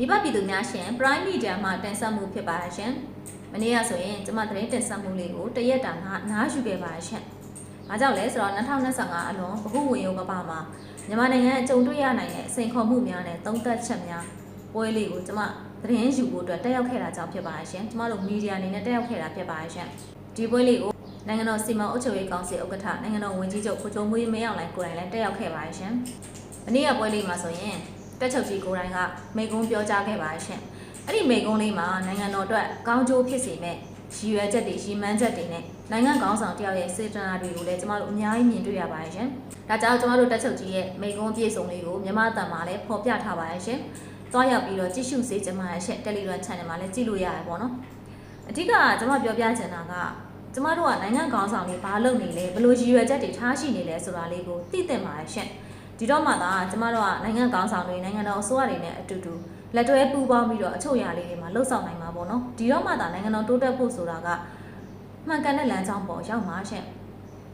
မိဘပြည်သူများရှင် Prime Media မှတင်ဆက်မှုဖြစ်ပါရှင်။မနေ့ကဆိုရင်ကျမသတင်းတင်ဆက်မှုလေးကိုတရက်တာနားနားယူခဲ့ပါရှင်။ဘာကြောင့်လဲဆိုတော့2025အလွန်ဗဟုဝင်ရုံကပါမှာမြန်မာနိုင်ငံအကြုံတွေ့ရနိုင်တဲ့အစိန်ခေါ်မှုများနဲ့သုံးသက်ချက်များပွဲလေးကိုကျမသတင်းယူဖို့အတွက်တက်ရောက်ခဲ့တာကြောင့်ဖြစ်ပါရှင်။ကျမတို့မီဒီယာအနေနဲ့တက်ရောက်ခဲ့တာဖြစ်ပါရှင်။ဒီပွဲလေးကိုနိုင်ငံတော်စီမံအုပ်ချုပ်ရေးကောင်စီဥက္ကဋ္ဌနိုင်ငံတော်ဝန်ကြီးချုပ်ကိုချုံမွေးမင်းအောင်လှိုင်ကိုယ်တိုင်လည်းတက်ရောက်ခဲ့ပါရှင်။မနေ့ကပွဲလေးမှာဆိုရင် တက်ချုပ်ကြီးကိုယ်တိုင်ကမိကုံးပြောကြားခဲ့ပါရှင်။အဲ့ဒီမိကုံးလေးမှာနိုင်ငံတော်အတွက်ကောင်းကျိုးဖြစ်စေမဲ့ရည်ရွယ်ချက်တွေရည်မှန်းချက်တွေနဲ့နိုင်ငံကောင်းဆောင်တယောက်ရဲ့စေတနာတွေကိုလည်းကျမတို့အများကြီးမြင်တွေ့ရပါတယ်ရှင်။ဒါကြောင့်ကျမတို့တက်ချုပ်ကြီးရဲ့မိကုံးပြည့်စုံလေးကိုမြန်မာတန်မှာလည်းဖော်ပြထားပါတယ်ရှင်။တွားရောက်ပြီးတော့ကြည့်ရှုစေချင်ပါရဲ့ရှင့် Telegram Channel မှာလည်းကြည့်လို့ရတယ်ပေါ့နော်။အဓိကကျမပြောပြချင်တာကကျမတို့ကနိုင်ငံကောင်းဆောင်တွေဘာလုပ်နေလဲဘယ်လိုရည်ရွယ်ချက်တွေထားရှိနေလဲဆိုတာလေးကိုသိသင့်ပါတယ်ရှင့်။ ဒီတော့မှသာကျမတို့ကနိုင်ငံကောင်းဆောင်တွေနိုင်ငံတော်အစိုးရတွေနဲ့အတူတူလက်တွဲပူးပေါင်းပြီးတော့အချုပ်အရာလေးတွေမှာလှုပ်ဆောင်နိုင်မှာပေါ့နော်ဒီတော့မှသာနိုင်ငံတော်တိုးတက်ဖို့ဆိုတာကမှန်ကန်တဲ့လမ်းကြောင်းပေါ်ရောက်မှာရှင့်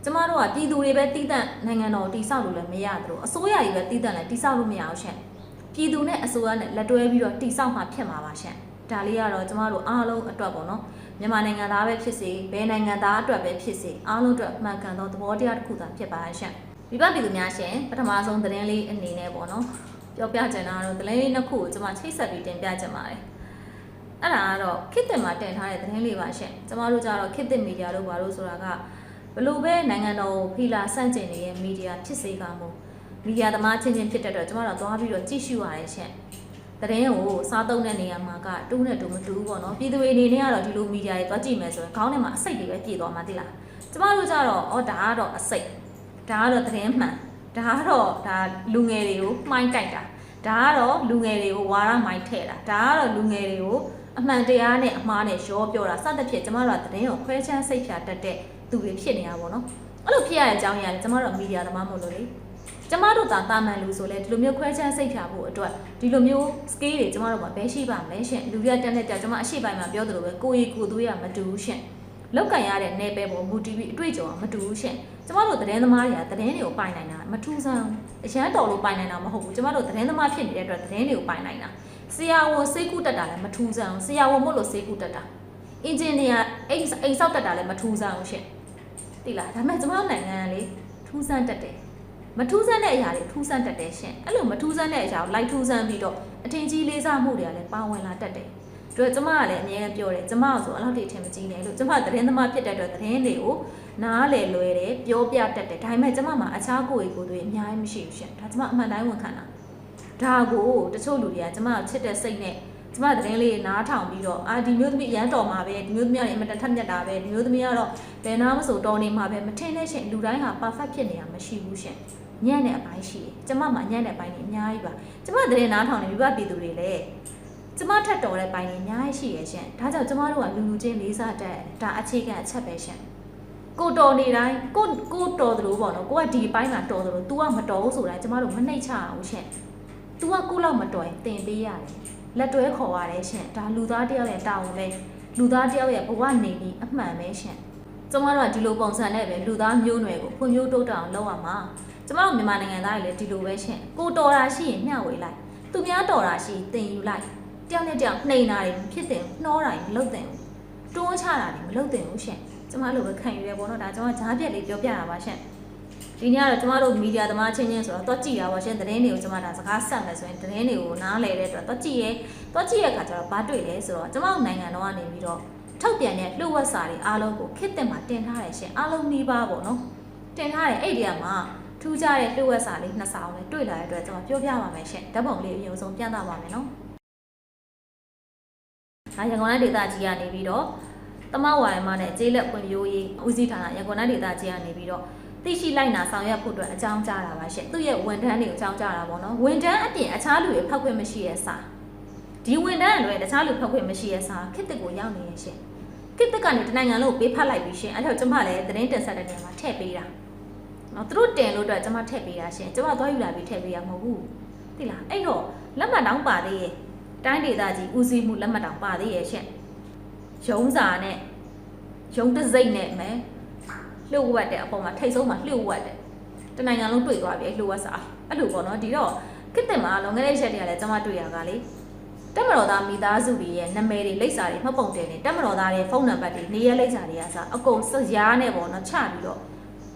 ကျမတို့ကပြည်သူတွေပဲတည်တံ့နိုင်ငံတော်တည်ဆောက်လို့လည်းမရသလိုအစိုးရကြီးပဲတည်တံ့လည်းတည်ဆောက်လို့မရအောင်ရှင့်ပြည်သူနဲ့အစိုးရနဲ့လက်တွဲပြီးတော့တည်ဆောက်မှာဖြစ်မှာပါရှင့်ဒါလေးကတော့ကျမတို့အားလုံးအတွက်ပေါ့နော်မြန်မာနိုင်ငံသားပဲဖြစ်စေဘယ်နိုင်ငံသားအတွက်ပဲဖြစ်စေအားလုံးအတွက်မှန်ကန်သောသဘောတရားတစ်ခုသာဖြစ်ပါရှင့် မိဘပြည်သူများရှင်ပထမဆုံးသတင်းလေးအနေနဲ့ပေါ့နော်ပြောပြချင်တာကတော့သတင်းလေးနှစ်ခုကိုကျွန်မချိတ်ဆက်ပြီးတင်ပြချင်ပါတယ်အဲ့ဒါကတော့ခေတ်သစ်မှာတင်ထားတဲ့သတင်းလေးပါရှင်ကျွန်မတို့ကြတော့ခေတ်သစ်မီဒီယာလို့ဘာလို့ဆိုတာကဘလို့ပဲနိုင်ငံတော်ကိုဖီလာဆန့်ကျင်နေတဲ့မီဒီယာဖြစ်စေကမို့မီဒီယာသမားချင်းချင်းဖြစ်တဲ့အတွက်ကျွန်မတို့သွားပြီးတော့ကြည့်ရှုရတယ်ရှင်သတင်းကိုစားသုံးတဲ့နေရာမှာကတူးနဲ့တူမတူဘူးပေါ့နော်ပြည်သူတွေအနေနဲ့ကတော့ဒီလိုမီဒီယာတွေသွားကြည့်မယ်ဆိုရင်ခေါင်းထဲမှာအစိတ်တွေပဲပြည့်သွားမှာသိလားကျမတို့ကြတော့အော်ဒါကတော့အစိတ် ဒါကတော့သတင်းမှန်ဒါကတော့ဒါလူငယ်တွေကိုမှိုင်းတိုက်တာဒါကတော့လူငယ်တွေကိုဝါရမိုင်းထည့်တာဒါကတော့လူငယ်တွေကိုအမှန်တရားနဲ့အမှားနဲ့ရောပြောတာစသဖြင့်ကျမတို့ကသတင်းကိုခွဲခြမ်းစိတ်ဖြာတတ်တဲ့သူတွေဖြစ်နေတာပေါ့နော်အဲ့လိုဖြစ်ရတဲ့အကြောင်းအရာလည်းကျမတို့ကမီဒီယာသမားမို့လို့လေကျမတို့သာတာမန်လူဆိုလဲဒီလိုမျိုးခွဲခြမ်းစိတ်ဖြာဖို့အတွက်ဒီလိုမျိုး scale တွေကျမတို့ကဘယ်ရှိပါမလဲရှင်လူတွေကတက်တဲ့တက်ကျမအရှိပိုင်းမှာပြောသလိုပဲကိုရီကိုသွေးရမတူဘူးရှင် လောက်ကန်ရတဲ့နယ်ပယ်ပေါ်မူတီဗီအတွေ့အကြုံကမတူဘူးရှင်ကျမတို့သတင်းသမားတွေကသတင်းတွေကိုပိုင်နိုင်တာမထူးဆန်းအရန်တော်လို့ပိုင်နိုင်တာမဟုတ်ဘူးကျမတို့သတင်းသမားဖြစ်နေတဲ့အတွက်သတင်းတွေကိုပိုင်နိုင်တာဆရာဝန်စိတ်ကူးတက်တာလည်းမထူးဆန်းဆရာဝန်မို့လို့စိတ်ကူးတက်တာအင်ဂျင်နီယာအိမ်အိမ်ဆောက်တက်တာလည်းမထူးဆန်းဘူးရှင်တိလားဒါပေမဲ့ကျမတို့နိုင်ငံကလေထူးဆန်းတက်တယ်မထူးဆန်းတဲ့အရာတွေထူးဆန်းတက်တယ်ရှင်အဲ့လိုမထူးဆန်းတဲ့အရာကိုလိုက်ထူးဆန်းပြီးတော့အထင်ကြီးလေးစားမှုတွေကလည်းပါဝင်လာတတ်တယ် တို့ကျမကလည်းအမြဲပြောတယ်ကျမဆိုအဲ့လောက်ထိထင်မကြီးနဲ့လို့ကျမသတင်းသမားဖြစ်တဲ့အတွက်သတင်းတွေကိုနားလေလွယ်တယ်ပြောပြတတ်တယ်ဒါပေမဲ့ကျမမှာအခြားကိုယ်ကိုယ်တွေအများကြီးမရှိဘူးရှင်ဒါကျမအမှန်တိုင်းဝန်ခံတာဒါကိုတချို့လူတွေကကျမချစ်တဲ့စိတ်နဲ့ကျမသတင်းလေးနားထောင်ပြီးတော့အာဒီမျိုးသမီးရမ်းတော်မှာပဲဒီမျိုးသမီးကအင်မတန်ထက်မြက်တာပဲဒီမျိုးသမီးကတော့ဘယ်နာမဆိုတော်နေမှာပဲမထင်တဲ့ရှင်လူတိုင်းဟာ perfect ဖြစ်နေတာမရှိဘူးရှင်ညံ့တဲ့အပိုင်းရှိတယ်ကျမမှာညံ့တဲ့အပိုင်းတွေအများကြီးပါကျမသတင်းနားထောင်နေပြီးပါပြည်သူတွေလည်း ကျမထက်တော်တဲ့ပိုင်းတွေအများကြီးရှိရဲ့ရှင်ဒါကြောင့်ကျမတို့ကလူလူချင်းလေးစားတတ်ဒါအခြေခံအချက်ပဲရှင်ကိုတော်နေတိုင်းကိုကိုတော်သလိုပေါ့နော်ကိုကဒီဘိုင်းမှာတော်သလို तू ကမတော်ဘူးဆိုတိုင်းကျမတို့မနှိမ့်ချအောင်ရှင် तू ကကိုလောက်မတော်ရင်တင်ပေးရတယ်လက်တွဲခေါ်ရတယ်ရှင်ဒါလူသားတယောက်ရဲ့တာဝန်ပဲလူသားတယောက်ရဲ့ဘဝနေပြီးအမှန်ပဲရှင်ကျမတို့ကဒီလိုပုံစံနဲ့ပဲလူသားမျိုးနွယ်ကိုဖွံ့ဖြိုးတိုးတက်အောင်လုပ်ရမှာကျမတို့မြန်မာနိုင်ငံသားတွေလည်းဒီလိုပဲရှင်ကိုတော်တာရှိရင်မျှဝေလိုက်သူများတော်တာရှိရင်တင်ယူလိုက် တယောက်နဲ့တယောက်နှိမ်တာတွေမဖြစ်တင်နှောတာတွေမလုပ်တင်ဘူးတွန်းချတာတွေမလုပ်တင်ဘူးရှင်ကျမတို့ပဲခံယူရဲပေါ့နော်ဒါကျမကြားပြက်လေးပြောပြတာပါရှင်ဒီနေ့ကတော့ကျမတို့မီဒီယာသမားချင်းချင်းဆိုတော့တွက်ကြည့်တာပါရှင်သတင်းတွေကိုကျမဒါစကားဆက်မယ်ဆိုရင်သတင်းတွေကိုနားလည်တဲ့အတွက်တွက်ကြည့်ရဲတွက်ကြည့်ရခါကျတော့ဘာတွေ့လဲဆိုတော့ကျမတို့နိုင်ငံတော်ကနေပြီးတော့ထုတ်ပြန်တဲ့လှုပ်ဝက်စာတွေအားလုံးကိုခစ်တင်မှာတင်ထားတယ်ရှင်အားလုံးနှီးပါပေါ့နော်တင်ထားတယ်အဲ့ဒီကမှာထူးခြားတဲ့လှုပ်ဝက်စာလေးနှစ်ဆောင်နဲ့တွေ့လာတဲ့အတွက်ကျွန်တော်ပြောပြပါမယ်ရှင်ဓာတ်ပုံလေးအရင်ဆုံးပြသပါမယ်နော်။ ဒါရန်ကုန်တိုင်းဒေသကြီးကနေပြီးတော့တမဝါရမနဲ့ကျေးလက်ပွင့်ရိုးရေးဦးစီးဌာနရန်ကုန်တိုင်းဒေသကြီးကနေပြီးတော့သိရှိလိုက်နာဆောင်ရွက်ဖို့အတွက်အကြောင်းကြားတာပါရှင်။သူ့ရဲ့ဝန်ထမ်းတွေကိုအကြောင်းကြားတာပေါ့နော်။ဝန်ထမ်းအပြင်အခြားလူတွေဖောက်ခွင့်မရှိရဲ့စာ။ဒီဝန်ထမ်းအလွယ်တခြားလူဖောက်ခွင့်မရှိရဲ့စာခစ်တစ်ကိုရောက်နေရဲ့ရှင်။ခစ်တစ်ကနေတနိုင်ငံလုံးပေးဖတ်လိုက်ပြီးရှင်။အဲ့တော့ကျမလည်းသတင်းတင်ဆက်တဲ့နေရာမှာထည့်ပေးတာ။နော်သူတို့တင်လို့အတွက်ကျမထည့်ပေးတာရှင်။ကျမသွားယူလာပြီးထည့်ပေးရမဟုတ်ဘူး။သိလား။အဲ့တော့လက်မှတ်တောင်းပါသေးရဲ့။ တိုင်းဒေသကြီးဦးစီးမှုလက်မှတ်တောင်းပါသေးရဲ့ရှင်။ရုံးစာနဲ့ရုံးတစိမ့်နဲ့မယ်လှုပ်ဝက်တဲ့အပေါ်မှာထိတ်ဆုံးမှာလှုပ်ဝက်တယ်တနိုင်ငံလုံးတွေ့သွားပြီလှုပ်ဝက်စာအဲ့လိုပေါ့နော်ဒီတော့ကစ်တင်မှာလွန်ခဲ့တဲ့ရက်တည်းကလည်းကျွန်မတွေ့ရကလေတက်မတော်သားမိသားစုတွေရဲ့နာမည်တွေလိပ်စာတွေမှတ်ပုံတင်နေတက်မတော်သားရဲ့ဖုန်းနံပါတ်တွေနေရက်လိပ်စာတွေကစအကုန်စရားနဲ့ပေါ့နော်ချပြီးတော့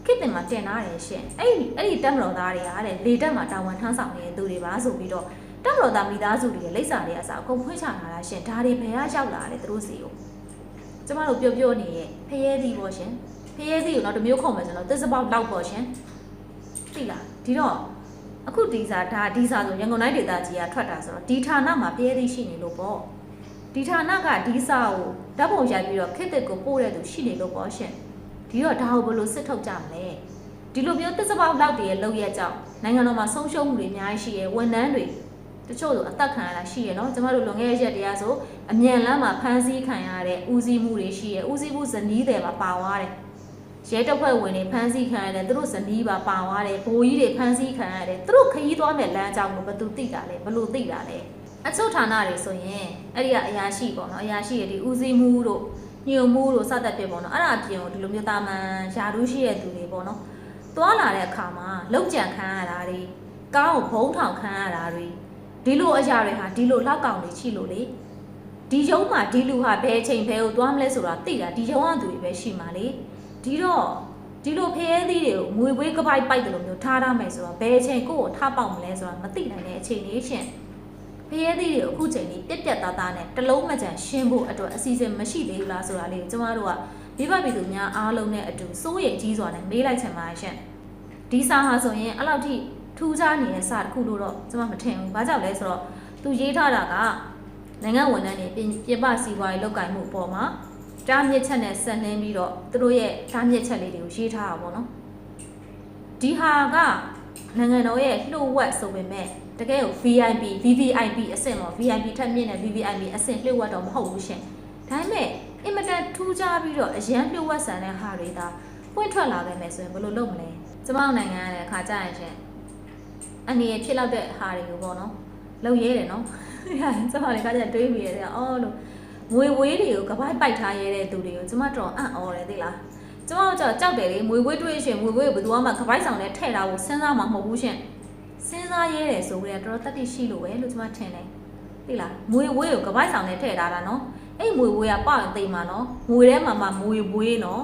ခေတ်တင်မှာတင်ထားတယ်ရှင်အဲ့ဒီအဲ့ဒီတက်မတော်သားတွေကတဲ့လေတက်မှာတာဝန်ထမ်းဆောင်နေတဲ့သူတွေပါဆိုပြီးတော့ တက်မတော်သားမိသားစုတွေရဲ့လိပ်စာတွေကစအကုန်ဖွင့်ချထားတာရှင်ဒါတွေဘယ်ကရောက်လာလဲသူတို့စီကိုကျမတို့ပြောပြောနေရဲ့ဖရဲသီးပေါ့ရှင်ဖရဲသီးကိုတော့တစ်မျိုးခုံမယ်ဆိုတော့သစ္စာပေါက်လောက်ပေါ့ရှင်သိလားဒီတော့အခုဒီစာဒါဒီစာဆိုရန်ကုန်တိုင်းဒေသကြီးကထွက်တာဆိုတော့ဒီဌာနမှာပြည့်သိရှိနေလို့ပေါ့ဒီဌာနကဒီစာကိုဓာတ်ပုံရိုက်ပြီးတော့ခစ်တစ်ကိုပို့တဲ့သူရှိနေလို့ပေါ့ရှင်ဒီတော့ဒါကိုဘယ်လိုစစ်ထုတ်ကြမလဲဒီလိုမျိုးတစ်စပေါက်လောက်တည်းရဲ့လောက်ရဲ့ကြောင့်နိုင်ငံတော်မှာဆုံးရှုံးမှုတွေအများကြီးရှိရယ်ဝန်ထမ်းတွေ တချို့ဆိုအသက်ခံရတာရှိရယ်နော်ကျမတို့လွန်ခဲ့တဲ့ရက်တရားဆိုအမြန်လမ်းမှာဖမ်းဆီးခံရတဲ့ဦးစီးမှုတွေရှိရယ်ဦးစီးမှုဇနီးတွေပါပါသွားတယ်ရဲတပ်ဖွဲ့ဝင်တွေဖမ်းဆီးခံရတယ်သူတို့ဇနီးပါပါသွားတယ်ဘိုးကြီးတွေဖမ်းဆီးခံရတယ်သူတို့ခရီးသွားမဲ့လမ်းကြောင်းကိုဘယ်သူသိတာလဲဘယ်လိုသိတာလဲအချုပ်ဌာနတွေဆိုရင်အဲ့ဒီကအရာရှိပေါ့နော်အရာရှိတွေဒီဦးစီးမှုတို့ညွန်မှုတို့စသဖြင့်ပေါ့နော်အဲ့ဒါအပြင်ကိုဒီလိုမျိုးတာမန်ယာဒူးရှိတဲ့သူတွေပေါ့နော်သွားလာတဲ့အခါမှာလောက်ကြံခံရတာတွေကားကိုဘုံထောင်ခံရတာတွေ ဒီလိုအရာတွေဟာဒီလိုလောက်ကောင်တွေချိလို့လေဒီရုံးမှာဒီလူဟာဘယ်ချိန်ဘယ်ကိုသွားမလဲဆိုတာသိတာဒီရုံးကသူတွေပဲရှိမှာလေဒီတော့ဒီလိုဖျဲသီးတွေကိုငွေပွေးကပိုက်ပိုက်တယ်လို့မျိုးထားရမယ်ဆိုတော့ဘယ်အချိန်ကိုယ့်ကိုထားပေါက်မလဲဆိုတာမသိနိုင်တဲ့အချိန်လေးရှင်ဖျဲသီးတွေကိုအခုချိန်လေးပြက်ပြက်သားသားနဲ့တလုံးမကြံရှင်းဖို့အတွက်အစီအစဉ်မရှိသေးဘူးလားဆိုတာလေးကိုကျမတို့ကမိဘပြည်သူများအားလုံးနဲ့အတူစိုးရိမ်ကြီးစွာနဲ့မေးလိုက်ချင်ပါတယ်ရှင်ဒီစာဟာဆိုရင်အဲ့လောက်ထိ ထူးခြားနေတဲ့စာတစ်ခုလို့တော့ကျမမထင်ဘူးဘာကြောင့်လဲဆိုတော့သူရေးထားတာကနိုင်ငံဝန်ထမ်းတွေပြင်ပြပစီပွားရေးလုပ်ကိုင်မှုအပေါ်မှာတားမြစ်ချက်နဲ့ဆက်နှင်းပြီးတော့သူတို့ရဲ့တားမြစ်ချက်လေးတွေကိုရေးထားတာပေါ့နော်ဒီဟာကနိုင်ငံတော်ရဲ့လှုပ်ဝက်ဆိုပေမဲ့တကယ်ကို VIP VVIP အဆင့်ပေါ့ VIP ထက်မြင့်တဲ့ VVIP အဆင့်လှုပ်ဝက်တော့မဟုတ်ဘူးရှင်ဒါပေမဲ့အင်မတန်ထူးခြားပြီးတော့အရန်လှုပ်ဝက်ဆန်တဲ့ဟာတွေဒါပွင့်ထွက်လာခဲ့မယ်ဆိုရင်ဘယ်လိုလုပ်မလဲကျမတို့နိုင်ငံကလည်းအခါကြရင်ရှင် အနေရဖြစ်လောက်တဲ့ဟာတွေကိုပေါ့နော်လုံရဲတယ်နော်ကျမလည်းခါကြတွေးမိရတယ်အော်လို့ငွေဝေးတွေကိုကပိုက်ပိုက်ထားရတဲ့သူတွေကိုကျမတော်အံ့ဩတယ်သိလားကျမတို့ကြောက်ကြောက်တယ်လေငွေဝေးတွေးရှင်ငွေဝေးကိုဘယ်သူမှကပိုက်ဆောင်နဲ့ထည့်တာကိုစဉ်းစားမှာမဟုတ်ဘူးရှင်စဉ်းစားရဲတယ်ဆိုကြတဲ့တော်တော်တတိရှိလို့ပဲလို့ကျမထင်တယ်သိလားငွေဝေးကိုကပိုက်ဆောင်နဲ့ထည့်ထားတာနော်အဲ့ငွေဝေးကပေါက်ရင်သိမှာနော်ငွေထဲမှာမှငွေဝေးနော်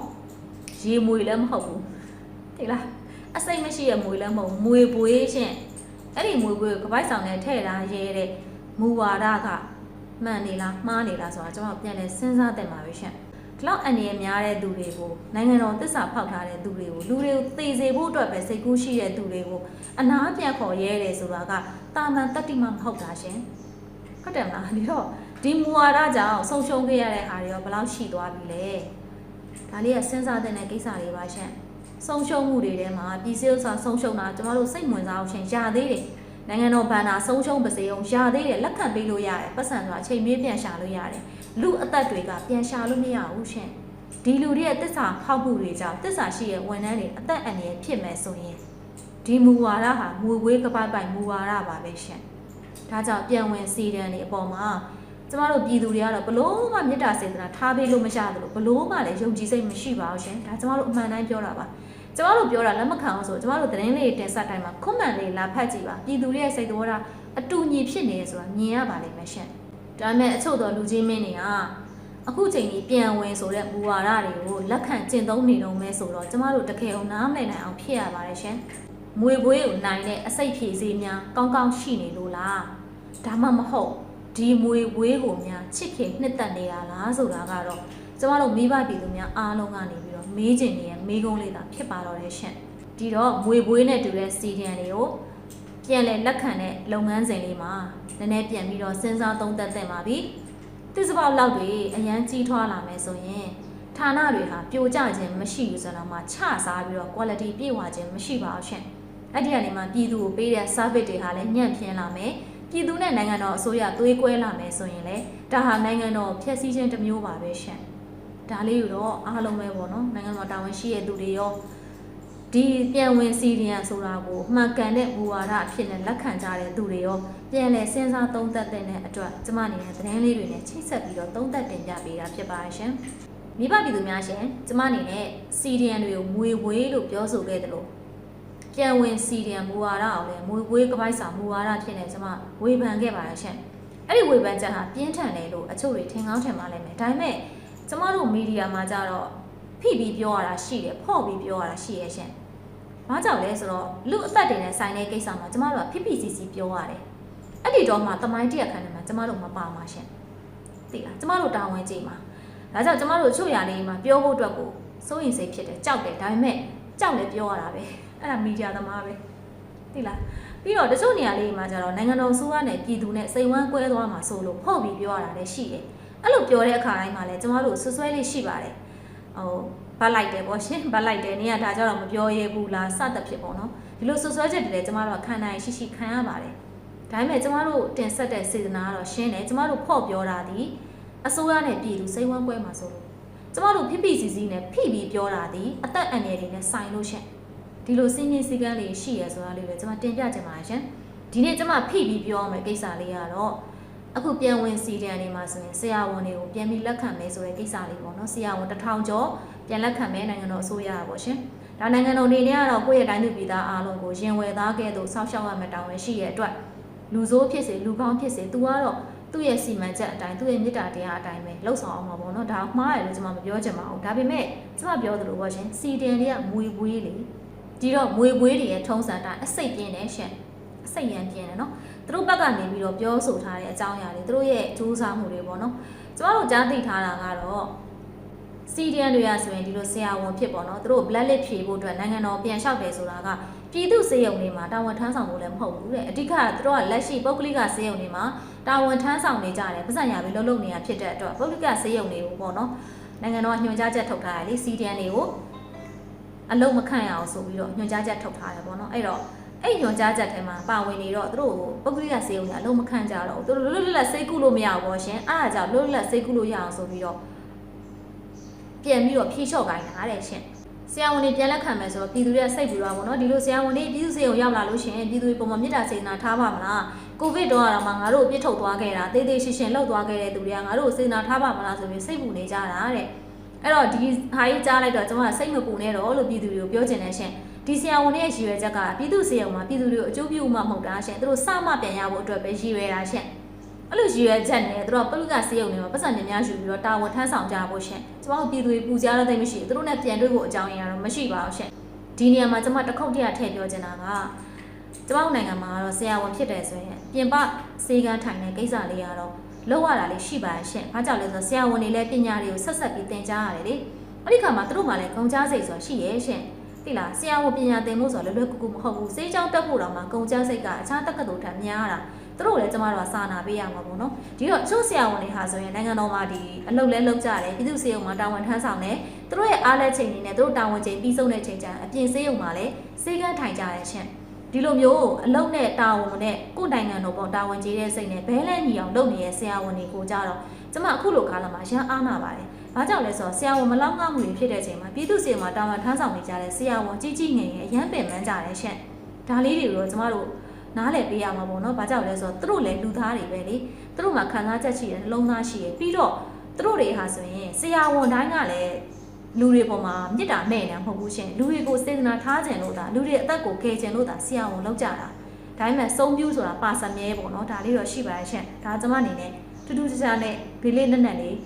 ရေမွေလည်းမဟုတ်ဘူးသိလားအစိတ်မရှိရဲ့ငွေလည်းမဟုတ်ဘူးငွေပွေးရှင် အဲ့ဒီငွေပွေးကိုကပိုက်ဆောင်နဲ့ထည့်ထားရဲတဲ့မူဝါဒကမှန်နေလားမှားနေလားဆိုတာကျွန်တော်ပြန်လဲစဉ်းစားသင့်ပါပဲရှင့်ဒီလောက်အန္တရာယ်များတဲ့သူတွေကိုနိုင်ငံတော်သစ္စာဖောက်ထားတဲ့သူတွေကိုလူတွေကိုသိစေဖို့အတွက်ပဲစိတ်ကူးရှိတဲ့သူတွေကိုအနာပြန်ခေါ်ရဲတယ်ဆိုတာကတာမန်တတ္တိမမဟုတ်တာရှင်ဟုတ်တယ်မလားဒီတော့ဒီမူဝါဒကြောင့်ဆုံးရှုံးခဲ့ရတဲ့ဟာတွေရောဘယ်လောက်ရှိသွားပြီလဲဒါလေးကစဉ်းစားတဲ့ကိစ္စတွေပါရှင့် ဆုံးရှုံးမှုတွေထဲမှာပြည်စည်းဥစ္စာဆုံးရှုံးတာကျွန်တော်တို့စိတ်ဝင်စားအောင်ရှင်ရသေးတယ်နိုင်ငံတော်ဘဏ္ဍာဆုံးရှုံးပါစေအောင်ရသေးတယ်လက်ခံပေးလို့ရတယ်ပတ်စံဆိုတာအချိန်မီးပြန်ရှာလို့ရတယ်လူအသက်တွေကပြန်ရှာလို့မရဘူးရှင်ဒီလူတွေရဲ့တစ္ဆာဖောက်မှုတွေကြောင့်တစ္ဆာရှိရဲ့ဝန်ထမ်းတွေအသက်အန္တရာယ်ဖြစ်မယ်ဆိုရင်ဒီမူဝါဒဟာငွေဝေးကပိုက်ပိုက်မူဝါဒပါပဲရှင်ဒါကြောင့်ပြန်ဝင်စီတန်တွေအပေါ်မှာကျမတို့ပြည်သူတွေကတော့ဘလို့မှမေတ္တာစေတနာထားပေးလို့မရသလိုဘလို့မှလည်းယုံကြည်စိတ်မရှိပါဘူးရှင်ဒါကျမတို့အမှန်တိုင်းပြောတာပါ ကျမတို့ပြောတာလက်မခံအောင်ဆိုကျမတို့သတင်းလေးတင်ဆက်တိုင်းမှာခွန်မှန်လေးလာဖတ်ကြည့်ပါပြည်သူတွေရဲ့စိတ်တော်တာအတူညီဖြစ်နေရဆိုတာမြင်ရပါလိမ့်မယ်ရှင်ဒါပေမဲ့အချို့သောလူကြီးမင်းတွေကအခုချိန်ကြီးပြန်ဝင်ဆိုတဲ့မူဝါဒတွေကိုလက်ခံကျင့်သုံးနေတော့မဲဆိုတော့ကျမတို့တကယ်အောင်နားမလည်နိုင်အောင်ဖြစ်ရပါတယ်ရှင်မွေပွေးကိုနိုင်တဲ့အစိတ်ဖြည့်စည်းများကောင်းကောင်းရှိနေလို့လားဒါမှမဟုတ်ဒီမွေပွေးကိုများချစ်ခင်နှစ်သက်နေတာလားဆိုတာကတော့ကျမတို့မိဘပြည်သူများအားလုံးကနေပြီးတော့ မေးချင်နေတဲ့မေးခွန်းလေးသာဖြစ်ပါတော့တယ်ရှင်ဒီတော့မွေပွေးနဲ့တူတဲ့စီဒီအန်တွေကိုပြန်လဲလက်ခံတဲ့လုပ်ငန်းစဉ်လေးမှာနည်းနည်းပြန်ပြီးတော့စဉ်းစားသုံးသပ်သင့်ပါပြီသစ္စာပေါက်လောက်တွေအရန်ကြီးထွားလာမယ်ဆိုရင်ဌာနတွေဟာပြိုကျခြင်းမရှိဘူးဆိုတော့မှချစားပြီးတော့ quality ပြည့်ဝခြင်းမရှိပါဘူးရှင်အဲ့ဒီကနေမှပြည်သူကိုပေးတဲ့ service တွေဟာလည်းညံ့ဖျင်းလာမယ်ပြည်သူနဲ့နိုင်ငံတော်အစိုးရသွေးကွဲလာမယ်ဆိုရင်လေဒါဟာနိုင်ငံတော်ဖျက်ဆီးခြင်းတစ်မျိုးပါပဲရှင် ဒါလေးကိုတော့အားလုံးပဲပေါ့နော်နိုင်ငံတော်တာဝန်ရှိတဲ့သူတွေရောဒီပြန်ဝင်စီရီယံဆိုတာကိုမှန်ကန်တဲ့ဘူဝါဒအဖြစ်နဲ့လက်ခံကြတဲ့သူတွေရောပြန်လည်စဉ်းစားသုံးသပ်တဲ့အတွက်ကျမအနေနဲ့သတင်းလေးတွေနဲ့ချိတ်ဆက်ပြီးတော့သုံးသပ်တင်ပြပေးတာဖြစ်ပါတယ်ရှင်မိဘပြည်သူများရှင်ကျမအနေနဲ့စီရီယံတွေကိုမွေဝေးလို့ပြောဆိုခဲ့တယ်လို့ပြန်ဝင်စီရီယံမူဝါဒအောင်လဲမွေဝေးကပိုက်စာမူဝါဒဖြစ်နေကျွန်မဝေဖန်ခဲ့ပါရရှင်အဲ့ဒီဝေဖန်ချက်ဟာပြင်းထန်တယ်လို့အချို့တွေထင်ကောင်းထင်ပါလိမ့်မယ်ဒါပေမဲ့ ကျမတို့မီဒီယာမှာကြတော့ဖိပြီးပြောရတာရှိတယ်ဖော့ပြီးပြောရတာရှိရဲ့ရှင်ဘာကြောင့်လဲဆိုတော့လူအသက်တွေနဲ့ဆိုင်တဲ့ကိစ္စမှာကျမတို့ကဖိဖိစီစီပြောရတယ်အဲ့ဒီတော့မှတမိုင်းတရက်ခန်းထဲမှာကျမတို့မပါမှာရှင်သိလားကျမတို့တာဝန်ကြည့်မှာဒါကြောင့်ကျမတို့ချို့ရလေးမှာပြောဖို့အတွက်ကိုစိုးရင်စိတ်ဖြစ်တယ်ကြောက်တယ်ဒါပေမဲ့ကြောက်လည်းပြောရတာပဲအဲ့ဒါမီဒီယာသမားပဲသိလားပြီးတော့တချို့နေရာလေးမှာကျတော့နိုင်ငံတော်ဆိုးရနဲ့ပြည်သူနဲ့စိန်ဝမ်းကွဲသွားမှာဆိုလို့ဖော့ပြီးပြောရတာလည်းရှိတယ်။ အဲ့လိုပြောတဲ့အခါတိုင်းမှာလည်းကျမတို့ဆွဆွဲလေးရှိပါတယ်။ဟိုဗတ်လိုက်တယ်ပေါ့ရှင်ဗတ်လိုက်တယ်နေရဒါကြတော့မပြောရဲဘူးလားစသဖြင့်ပေါ့နော်။ဒီလိုဆွဆွဲချက်တွေလည်းကျမတို့ကခံနိုင်ရှိရှိခံရပါတယ်။ဒါပေမဲ့ကျမတို့တင်ဆက်တဲ့စေတနာကတော့ရှင်းတယ်ကျမတို့ဖော့ပြောတာဒီအစိုးရနဲ့ပြည်သူစိန်ဝမ်းကွဲမှာဆိုလို့ကျမတို့ဖိဖိစီစီနဲ့ဖိပြီးပြောတာဒီအသက်အန္တရာယ်တွေနဲ့ဆိုင်လို့ရှင်ဒီလိုစင်းရင်းစည်းကမ်းလေးရှိရဆိုတာလေးပဲကျွန်မတင်ပြချင်ပါတယ်ရှင်ဒီနေ့ကျွန်မဖိပြီးပြောရမယ့်ကိစ္စလေးကတော့ အခုပြန်ဝင်စီတန်နေမှာဆိုရင်ဆရာဝန်တွေကိုပြန်ပြီးလက်ခံမယ်ဆိုတဲ့ကိစ္စလေးပေါ့နော်ဆရာဝန်တစ်ထောင်ကျော်ပြန်လက်ခံမယ်နိုင်ငံတော်အစိုးရပါပေါ့ရှင်ဒါနိုင်ငံတော်အနေနဲ့ကတော့ကိုယ့်ရဲ့တိုင်းသူပြည်သားအားလုံးကိုရင်ဝယ်သားကဲ့သို့စောင့်ရှောက်ရမယ့်တာဝန်ရှိရဲ့အတွက်လူဆိုးဖြစ်စေလူကောင်းဖြစ်စေသူကတော့သူ့ရဲ့စီမံချက်အတိုင်းသူ့ရဲ့မေတ္တာတရားအတိုင်းပဲလှုပ်ဆောင်အောင်ပါပေါ့နော်ဒါမှားတယ်လို့ကျွန်မမပြောချင်ပါဘူးဒါပေမဲ့ကျွန်မပြောသလိုပေါ့ရှင်စီတန်တွေကမွေပွေးလေဒီတော့မွေပွေးတွေရဲ့ထုံးစံတိုင်းအစိတ်ပြင်းတယ်ရှင့်အစိတ်ရန်ပြင်းတယ်နော် သူတို့ဘက်ကနေပြီးတော့ပြောဆိုထားတဲ့အကြောင်းအရာတွေသူတို့ရဲ့စူးစမ်းမှုတွေပေါ့နော်ကျမတို့ကြားသိထားတာကတော့စီဒီအန်တွေကဆိုရင်ဒီလိုဆရာဝန်ဖြစ်ပေါ့နော်သူတို့ black list ဖြေဖို့အတွက်နိုင်ငံတော်ပြန်လျှောက်တယ်ဆိုတာကပြည်သူစေယုံတွေမှာတာဝန်ထမ်းဆောင်ဖို့လည်းမဟုတ်ဘူးတဲ့အဓိကကသူတို့ကလက်ရှိပုဂ္ဂလိကစေယုံတွေမှာတာဝန်ထမ်းဆောင်နေကြတယ်ပတ်စံရပြီးလှုပ်လှုပ်နေတာဖြစ်တဲ့အတွက်ပုဂ္ဂလိကစေယုံတွေကိုပေါ့နော်နိုင်ငံတော်ကညွှန်ကြားချက်ထုတ်ထားတယ်လေစီဒီအန်တွေကိုအလုံးမခန့်ရအောင်ဆိုပြီးတော့ညွှန်ကြားချက်ထုတ်ထားတယ်ပေါ့နော်အဲ့တော့ အဲ့ညွှန်ကြားချက်ထဲမှာပါဝင်နေတော့သူတို့ပုဂ္ဂလိကစေုံညာအလုံးမခန့်ကြတော့ဘူးသူတို့လွတ်လွတ်လပ်စိတ်ကူးလို့မရဘူးပေါ့ရှင်အဲ့ဒါကြောင့်လွတ်လွတ်လပ်စိတ်ကူးလို့ရအောင်ဆိုပြီးတော့ပြန်ပြီးတော့ဖြေလျှော့ခိုင်းတာတဲ့ရှင်ဆရာဝန်တွေပြန်လက်ခံမယ်ဆိုတော့ပြည်သူတွေကစိတ်ပူတာပေါ့နော်ဒီလိုဆရာဝန်တွေပြည်သူစေုံရောက်လာလို့ရှင်ပြည်သူတွေပုံမှန်မြစ်တာစေနာထားပါမလားကိုဗစ်တော့ကတော့မှငါတို့ပြစ်ထုတ်သွားခဲ့တာတေးသေးရှင်းရှင်းလှုပ်သွားခဲ့တဲ့သူတွေကငါတို့စေနာထားပါမလားဆိုပြီးစိတ်ပူနေကြတာတဲ့အဲ့တော့ဒီဟာကြီးကြားလိုက်တော့ကျွန်မစိတ်မပူနဲ့တော့လို့ပြည်သူတွေကိုပြောချင်တယ်ရှင် ဒီဆရာဝန်ရဲ့ရည်ရွယ်ချက်ကပြည်သူစေယုံမှာပြည်သူတွေကိုအကျိုးပြုမှမဟုတ်တာရှင်သူတို့စမှပြန်ရဖို့အတွက်ပဲရည်ရွယ်တာရှင်အဲ့လိုရည်ရွယ်ချက်နဲ့သူတို့ကပလုကစေယုံတွေမှာပတ်စံများများယူပြီးတော့တာဝန်ထမ်းဆောင်ကြဖို့ရှင်ကျွန်တော်ပြည်သူတွေပူကြတော့သိမရှိဘူးသူတို့နဲ့ပြန်တွေ့ဖို့အကြောင်းရင်းကတော့မရှိပါဘူးရှင်ဒီနေရာမှာကျွန်မတစ်ခုတ်တည်းထည့်ပြောချင်တာကကျွန်တော်နိုင်ငံမှာကတော့ဆရာဝန်ဖြစ်တယ်ဆိုရင်ပြင်ပစေကန်းထိုင်တဲ့ကိစ္စလေးကတော့လောက်ရတာလေးရှိပါရဲ့ရှင်။ဘာကြောင့်လဲဆိုတော့ဆရာဝန်တွေလည်းပညာတွေကိုဆက်ဆက်ပြီးသင်ကြားရတယ်လေ။အဲ့ဒီခါမှာသူတို့မှလည်းကုန်ကြစိတ်ဆိုတာရှိရဲ့ရှင်။ သိလားဆရာဝန်ပညာသင်ဖို့ဆိုတော့လွယ်လွယ်ကူကူမဟုတ်ဘူး။စေးကြောင်းတက်ဖို့တော့မှကုန်ကြစိတ်ကအခြားတက္ကသိုလ်ထက်များတာ။သူတို့လည်းကျမတို့ကစာနာပေးရမှာပေါ့နော်။ဒီတော့အချို့ဆရာဝန်တွေဟာဆိုရင်နိုင်ငံတော်မှာဒီအလုပ်လဲလုပ်ကြတယ်။ပြည်သူစေယုံမှာတာဝန်ထမ်းဆောင်တယ်။သူတို့ရဲ့အားလက်ချိန်တွေနဲ့သူတို့တာဝန်ချိန်ပြီးဆုံးတဲ့ချိန်ကျရင်အပြင်စေယုံမှာလည်းစေကန်းထိုင်ကြတယ်ရှင်။ဒီလိုမျိုးအလုံနဲ့တာဝန်နဲ့ကိုယ်နိုင်ငံတော်ပေါ်တာဝန်ကြီးတဲ့စိတ်နဲ့ဘဲလန်းညီအောင်လုပ်နေတဲ့ဆရာဝန်တွေကိုကြတော့ကျမအခုလိုကာလမှာရမ်းအားနာပါတယ်။ ဘာကြောင့်လဲဆိုတော့ဆရာဝန်မလောက်ငှမှုတွေဖြစ်တဲ့အချိန်မှာပြည်သူစီမှာတာဝန်ထမ်းဆောင်နေကြတဲ့ဆရာဝန်ကြီးကြီးငယ်ငယ်အရန်ပင်ပန်းကြတယ်ရှင့်။ဒါလေးတွေကိုကျမတို့နားလည်ပေးရမှာပေါ့နော်။ဘာကြောင့်လဲဆိုတော့သူတို့လည်းလူသားတွေပဲလေ။သူတို့မှာခံစားချက်ရှိတယ်နှလုံးသားရှိတယ်ပြီးတော့သူတို့တွေဟာဆိုရင်ဆရာဝန်တိုင်းကလည်းလူတွေပေါ်မှာမြစ်တာမဲ့နေမဟုတ်ဘူးရှင်လူတွေကိုစေတနာထားခြင်းလို့ဒါလူတွေအသက်ကိုကယ်ခြင်းလို့ဒါဆရာဝန်လောက်ကြတာဒါပေမဲ့စုံပြူဆိုတာပါစမြဲပေါ့နော်ဒါလေးတော့ရှိပါရဲ့ရှင်ဒါကျမအနေနဲ့တူတူချာချာနဲ့ဒီလေးနက်နက်လေး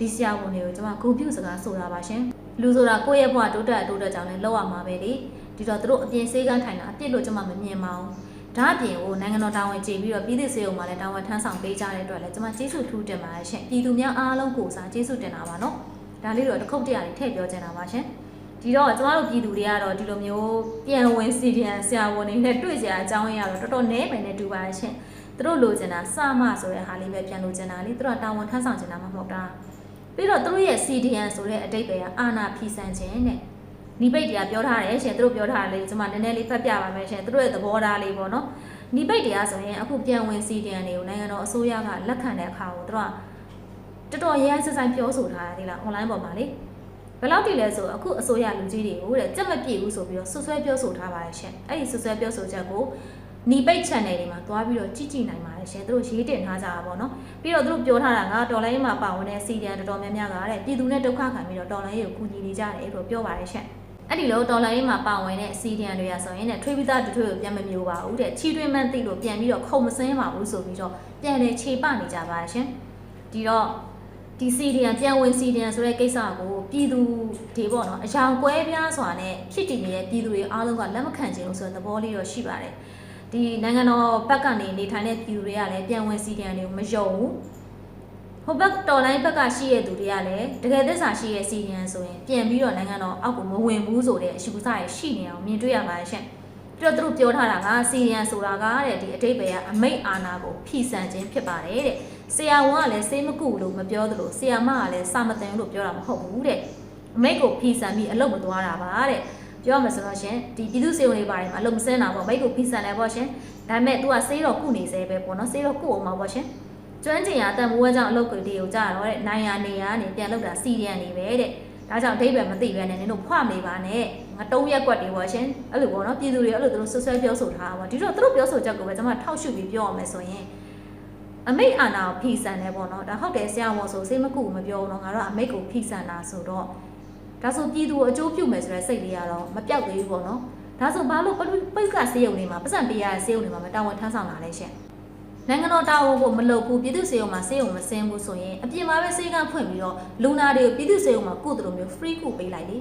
ဒီဆရာဝန်တွေကိုကျမဂုဏ်ပြုစကားဆိုတာပါရှင်လူဆိုတာကိုယ့်ရဲ့ဘဝတိုးတက်တိုးတက်ကြောင်းလည်းလောက်ရမှာပဲလေဒီတော့သူတို့အပြင်စေးကန်းထိုင်တာအပြစ်လို့ကျမမမြင်ပါဘူးဒါအပြင်ကိုနိုင်ငံတော်တာဝန်ကြည်ပြီးတော့ပြည်သူ့စေုံမှာလည်းတာဝန်ထမ်းဆောင်ပေးကြတဲ့အတွက်လည်းကျမကျေးဇူးထူးတင်ပါတယ်ရှင်ပြည်သူများအားလုံးကိုစားကျေးဇူးတင်တာပါနော်ဒါလေးတော့တစ်ခုတ်တရလေးထည့်ပြောချင်တာပါရှင်ဒီတော့ကျမတို့ပြည်သူတွေကတော့ဒီလိုမျိုးပြန်ဝင်စီပြန်ဆရာဝန်တွေနဲ့တွေ့ကြအကြောင်းရတော့တော်တော်နည်းပဲနဲ့တူပါရှင်သူတို့လိုချင်တာစမဆိုတဲ့ဟာလေးပဲပြန်လိုချင်တာလေသူတို့ကတာဝန်ထမ်းဆောင်ချင်တာမှမဟုတ်တာ ပြီးတော့သူတို့ရဲ့ CDN ဆိုတဲ့အတိတ်ပဲကအာနာဖီဆန်ခြင်းတဲ့နိပိတ်တရားပြောထားတယ်ရှင်သူတို့ပြောထားတယ်လေကျမနည်းနည်းလေးဖတ်ပြပါမယ်ရှင်သူတို့ရဲ့သဘောထားလေးပေါ့နော်နိပိတ်တရားဆိုရင်အခုပြန်ဝင် CDN တွေကိုနိုင်ငံတော်အစိုးရကလက်ခံတဲ့အခါကိုသူတို့ကတော်တော်ရဲရဲစဆိုင်ပြောဆိုထားတယ်ဒီလား online ပေါ်မှာလေဘယ်လောက်တိလဲဆိုအခုအစိုးရလူကြီးတွေကိုတဲ့ကြက်မပြည့်ဘူးဆိုပြီးတော့ဆွဆွဲပြောဆိုထားပါတယ်ရှင်အဲ့ဒီဆွဆွဲပြောဆိုချက်ကို နီပိတ် channel တွေမှာသွားပြီးတော့ကြည့်ကြည့်နိုင်ပါတယ်ရှင်သူတို့ရေးတင်ထားကြတာပေါ့နော်ပြီးတော့သူတို့ပြောထားတာကတော်လိုင်းမှာပါဝင်တဲ့စီဒီအန်တော်တော်များများကတဲ့ပြည်သူနဲ့ဒုက္ခခံပြီးတော့တော်လိုင်းကိုကူညီနေကြတယ်လို့ပြောပါတယ်ရှင်အဲ့ဒီလိုဒေါ်လာရေးမှာပါဝင်တဲ့စီဒီအန်တွေကဆိုရင်တဲ့ထွေးပြီးသားတထွေးကိုပြန်မမျိုးပါဘူးတဲ့ချီတွင်းမှန်းသိလို့ပြန်ပြီးတော့ခုံမစင်းပါဘူးဆိုပြီးတော့ပြန်လေခြေပနေကြပါရှင်ဒီတော့ဒီစီဒီအန်ပြန်ဝင်စီဒီအန်ဆိုတဲ့ကိစ္စကိုပြည်သူတွေပေါ့နော်အယောင်ကွဲပြားစွာနဲ့ဖြစ်တည်နေတဲ့ပြည်သူတွေအားလုံးကလက်မခံချင်လို့ဆိုတဲ့သဘောလေးတော့ရှိပါတယ် ဒီနိုင်ငံတော်ဘက်ကနေနေထိုင်တဲ့ပြည်သူတွေကလည်းပြန်ဝင်စီဒီအန်တွေကိုမယုံဘူးဟိုဘက်တော်လိုင်းဘက်ကရှိရတဲ့သူတွေကလည်းတကယ်သစ္စာရှိရဲ့စီဒီအန်ဆိုရင်ပြန်ပြီးတော့နိုင်ငံတော်အောက်ကိုမဝင်ဘူးဆိုတဲ့အရှိကူစားရရှိနေအောင်မြင်တွေ့ရပါတယ်ရှင်ပြီးတော့သူတို့ပြောထားတာကစီဒီအန်ဆိုတာကတဲ့ဒီအတိတ်ပဲကအမိတ်အာဏာကိုဖီဆန်ခြင်းဖြစ်ပါတယ်တဲ့ဆရာဝန်ကလည်းစေးမကုလို့မပြောသလိုဆရာမကလည်းစာမတင်လို့ပြောတာမဟုတ်ဘူးတဲ့အမိတ်ကိုဖီဆန်ပြီးအလုပ်မသွားတာပါတဲ့ ပြောရမယ်ဆိုတော့ရှင်ဒီပြည်သူစေုံတွေပါတယ်မှာအလုပ်မစင်းတာပေါ့မိတ်ကိုဖီဆန်တယ်ပေါ့ရှင်ဒါပေမဲ့ तू ကစေးတော့ကုနေစေပဲပေါ့နော်စေးတော့ကုအောင်ပါပေါ့ရှင်ကျွမ်းကျင်ရတန်မိုးဝဲကြောင့်အလုပ်ကိုဒီကိုကြာတော့တဲ့နိုင်ရနေရနေပြန်လောက်တာစီရီယန်နေပဲတဲ့ဒါကြောင့်အဓိပ္ပာယ်မသိပဲနဲ့နင်တို့ဖွမေပါနဲ့ငတုံးရက်ကွက်တွေပေါ့ရှင်အဲ့လိုပေါ့နော်ပြည်သူတွေအဲ့လိုသူတို့ဆွဆွဲပြောဆိုထားတာပေါ့ဒီတော့သူတို့ပြောဆိုချက်ကိုပဲကျွန်မထောက်ရှုပြီးပြောရမယ်ဆိုရင်အမိတ်အာနာကိုဖီဆန်တယ်ပေါ့နော်ဒါဟုတ်တယ်ဆရာဝန်ဆိုစေးမကုမပြောဘူးနော်ငါတို့အမိတ်ကိုဖီဆန်တာဆိုတော့ ဒါဆိုပြည်သူကိုအကျိုးပြုမယ်ဆိုတဲ့စိတ်လေးကတော့မပြောက်သေးဘူးပေါ့နော်ဒါဆိုဘာလို့ပိတ်ကစေးရုံတွေမှာပတ်စံပေးရတဲ့စေးရုံတွေမှာမတာဝန်ထမ်းဆောင်လာလဲရှင်နိုင်ငံတော်တာဝန်ကိုမလုပ်ဘူးပြည်သူစေုံမှာစေုံမစင်းဘူးဆိုရင်အပြင်မှာပဲစေကန်းဖွင့်ပြီးတော့လူနာတွေကိုပြည်သူစေုံမှာကုသလိုမျိုး free ကုပေးလိုက်လေ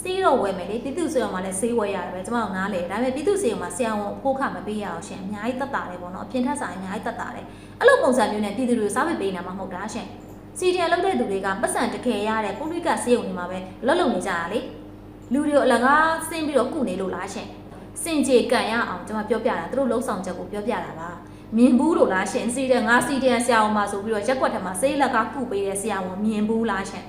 စေးတော့ဝယ်မယ်လေပြည်သူစေုံမှာလည်းစေးဝယ်ရတယ်ပဲကျွန်တော်နားလေဒါပေမဲ့ပြည်သူစေုံမှာဆရာဝန်အဖို့ခမပေးရအောင်ရှင်အများကြီးတက်တာတယ်ပေါ့နော်အပြင်ထက်ဆိုင်အများကြီးတက်တာတယ်အဲ့လိုပုံစံမျိုးနဲ့ပြည်သူတွေကိုစားပေးပေးနေတာမှမဟုတ်တာရှင် စီဒီအလုပ်တဲ့သူတွေကပတ်စံတကယ်ရတဲ့ပုရိကစေုံတွေမှာပဲလွတ်လုံနေကြတာလေလူတွေကိုအလကားဆင်းပြီးတော့ကုနေလို့လားရှင်စင်ကြေကန်ရအောင်ကျွန်မပြောပြတာသူတို့လှုပ်ဆောင်ချက်ကိုပြောပြတာပါမြင်ဘူးလို့လားရှင်စီတဲ့ငါစီတဲ့ဆရာဝန်မှာဆိုပြီးတော့ရက်ွက်ထမှာစေးလက်ကကုပေးတဲ့ဆရာဝန်မြင်ဘူးလားရှင်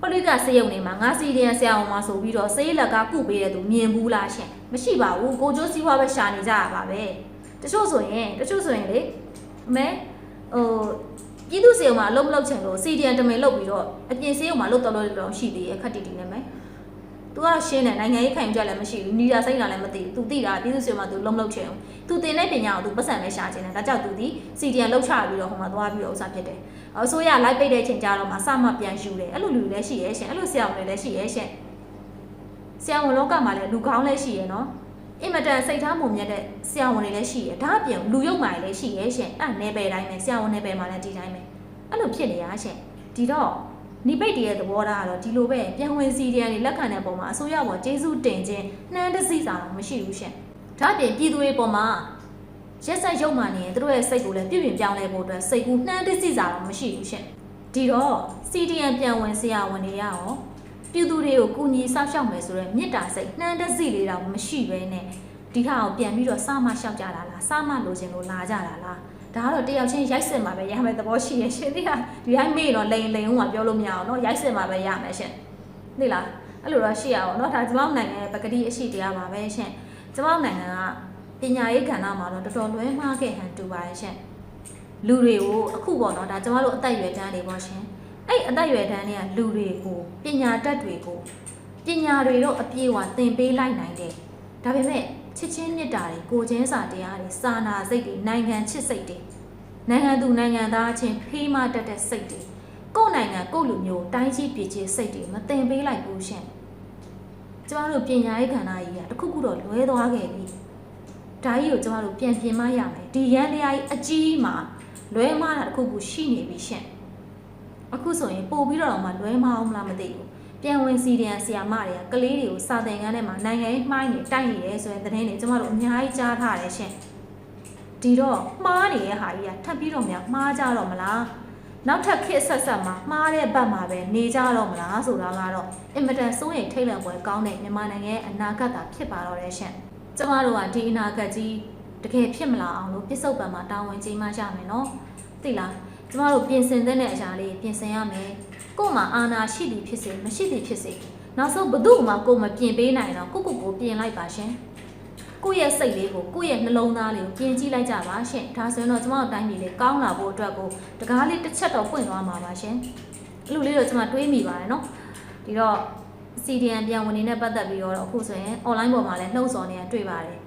ပရိကစေယုံနေမှာငါစီတဲ့ဆရာဝန်မှာဆိုပြီးတော့စေးလက်ကကုပေးတဲ့သူမြင်ဘူးလားရှင်မရှိပါဘူးကိုကျိုးစီးပွားပဲရှာနေကြရပါပဲတချို့ဆိုရင်တချို့ဆိုရင်လေအမဲဟို ပြည်သူစေယုံမှာအလုံးမလုံးချင်လို့စီဒီအန်တမင်လုပ်ပြီးတော့အပြင်စေယုံမှာလုပ်တော်လို့တော့ရှိသေးရဲ့ခက်တီတီနဲ့မယ်။ तू ကရှင်းတယ်နိုင်ငံရေးခိုင်ကြလည်းမရှိဘူး။နီးတာစိတ်တာလည်းမသိဘူး။ तू သိတာပြည်သူ့စီမှာ तू လုံးမလုံးချင်ဘူး။ तू တင်တဲ့ပညာကို तू ပတ်စံပဲရှာချင်တယ်။ဒါကြောင့် तू ဒီ CDN လောက်ချပြီးတော့ဟိုမှာသွားပြီးတော့ဥစားဖြစ်တယ်။အစိုးရလိုက်ပိတ်တဲ့ချိန်ကြတော့မှစမှပြန်ယူတယ်။အဲ့လိုလူတွေလည်းရှိရဲ့ရှင်။အဲ့လိုဆရာဝန်တွေလည်းရှိရဲ့ရှင်။ဆရာဝန်လောကမှာလည်းလူကောင်းလည်းရှိရဲ့နော်။ အင်မတန်စိတ်ထားမုံမြတ်တဲ့ဆရာဝန်တွေလည်းရှိရဲ့။ဒါအပြင်လူရုပ်မာတွေလည်းရှိရဲ့ရှင်။အဲ့နယ်ပယ်တိုင်းပဲဆရာဝန်နယ်ပယ်မှာလည်းဒီတိုင်းပဲ။အဲ့လိုဖြစ်နေရရှင်။ဒီတော့နိပိတ်တရဲ့သဘောထားကတော့ဒီလိုပဲပြန်ဝင်စီဒီအန်တွေလက်ခံတဲ့ပုံမှာအစိုးရပေါ်ကျေးဇူးတင်ခြင်းနှမ်းတစည်းစာတော့မရှိဘူးရှင်။ဒါ့အပြင်ပြည်သူတွေပေါ်မှာရက်ဆက်ရုံမှနေရင်သူတို့ရဲ့စိတ်ကိုလည်းပြည့်ပြည့်ပြောင်းလဲဖို့အတွက်စိတ်ကူးနှမ်းတစည်းစာတော့မရှိဘူးရှင်။ဒီတော့ CDN ပြန်ဝင်ဆရာဝန်တွေရအောင် ပြည်သူတွေကိုကူညီစောင့်ရှောက်မယ်ဆိုတော့မေတ္တာစိတ်နှမ်းတစီလေးတော့မရှိဘဲနဲ့ဒီဟာကိုပြန်ပြီးတော့စမရှောက်ကြတာလားစမလိုချင်လို့လာကြတာလားဒါကတော့တယောက်ချင်းရိုက်စင်မှာပဲရမယ်သဘောရှိရဲ့ရှင်ဒီဟာဒီတိုင်းမေ့တော့လိန်လိန်အောင်ပြောလို့မရအောင်နော်ရိုက်စင်မှာပဲရမယ်ရှင်သိလားအဲ့လိုတော့ရှိရအောင်နော်ဒါကျမနိုင်ငံရဲ့ပကတိအရှိတရားပါပဲရှင်ကျမနိုင်ငံကပညာရေးကဏ္ဍမှာတော့တော်တော်လွဲမှားခဲ့ဟန်တူပါတယ်ရှင်လူတွေကိုအခုပေါ့နော်ဒါကျမတို့အသက်ရွယ်တန်းတွေပေါ့ရှင် အဲ့အသက်အရွယ်တန်းတွေကလူတွေကိုပညာတတ်တွေကိုပညာတွေတော့အပြည့်အဝသင်ပေးလိုက်နိုင်တယ်ဒါပေမဲ့ချစ်ချင်းမြတ်တာတွေကိုချင်းစာတရားတွေစာနာစိတ်တွေနိုင်ငံချစ်စိတ်တွေနိုင်ငံသူနိုင်ငံသားချင်းဖေးမတက်တဲ့စိတ်တွေကိုယ့်နိုင်ငံကိုယ့်လူမျိုးတိုင်းကြီးပြည်ချင်းစိတ်တွေမတင်ပေးလိုက်ဘူးရှင်ကျမတို့ပညာရေးကဏ္ဍကြီးကတခုခုတော့လွဲသွားခဲ့ပြီဒါကြီးကိုကျမတို့ပြန်ပြင်မရမယ်ဒီရန်လျာကြီးအကြီးမှာလွဲမှားတာတခုခုရှိနေပြီရှင် အခုဆိုရင်ပို့ပြီးတော့မှလွဲမအောင်မလားမသိဘူးပြန်ဝင်စီဒီယန်ဆီယာမတွေကကလေးတွေကိုစာသင်ခန်းထဲမှာနိုင်ငံရေးမှိုင်းနေတိုက်နေတယ်ဆိုရင်သတင်းတွေကျမတို့အများကြီးကြားထားတယ်ရှင်ဒီတော့မှားနေတဲ့ဟာကြီးကထပ်ပြီးတော့များမှားကြတော့မလားနောက်ထပ်ခစ်ဆက်ဆက်မှာမှားတဲ့ဘက်မှာပဲနေကြတော့မလားဆိုတာကတော့အင်မတန်စိုးရိမ်ထိတ်လန့်ပွဲကောင်းတဲ့မြန်မာနိုင်ငံရဲ့အနာဂတ်သာဖြစ်ပါတော့တယ်ရှင်ကျမတို့ကဒီအနာဂတ်ကြီးတကယ်ဖြစ်မလာအောင်လို့ပြစ်စုံပံမှာတာဝန်ကြီးမှရမယ်နော်သိလား ကျမတို့ပြင်ဆင်တဲ့အရာလေးပြင်ဆင်ရမယ်ကို့မှာအာနာရှိသည်ဖြစ်စေမရှိသည်ဖြစ်စေနောက်ဆုံးဘသူ့မှာကိုယ်မပြင်ပေးနိုင်တော့ကိုကိုကိုပြင်လိုက်ပါရှင်ကိုယ့်ရဲ့စိတ်လေးကိုကိုယ့်ရဲ့နှလုံးသားလေးကိုပြင်ကြည့်လိုက်ကြပါရှင်ဒါဆိုရင်တော့ကျမတို့တိုင်းပြည်လေးကောင်းလာဖို့အတွက်ကိုတကားလေးတစ်ချက်တော့ပွင့်သွားမှာပါရှင်အဲ့လိုလေးတော့ကျမတွေးမိပါတယ်နော်ဒီတော့ CDN ပြန်ဝင်နေတဲ့ပတ်သက်ပြီးတော့အခုဆိုရင် online ပေါ်မှာလည်းနှုတ်ဆော်နေတာတွေ့ပါတယ်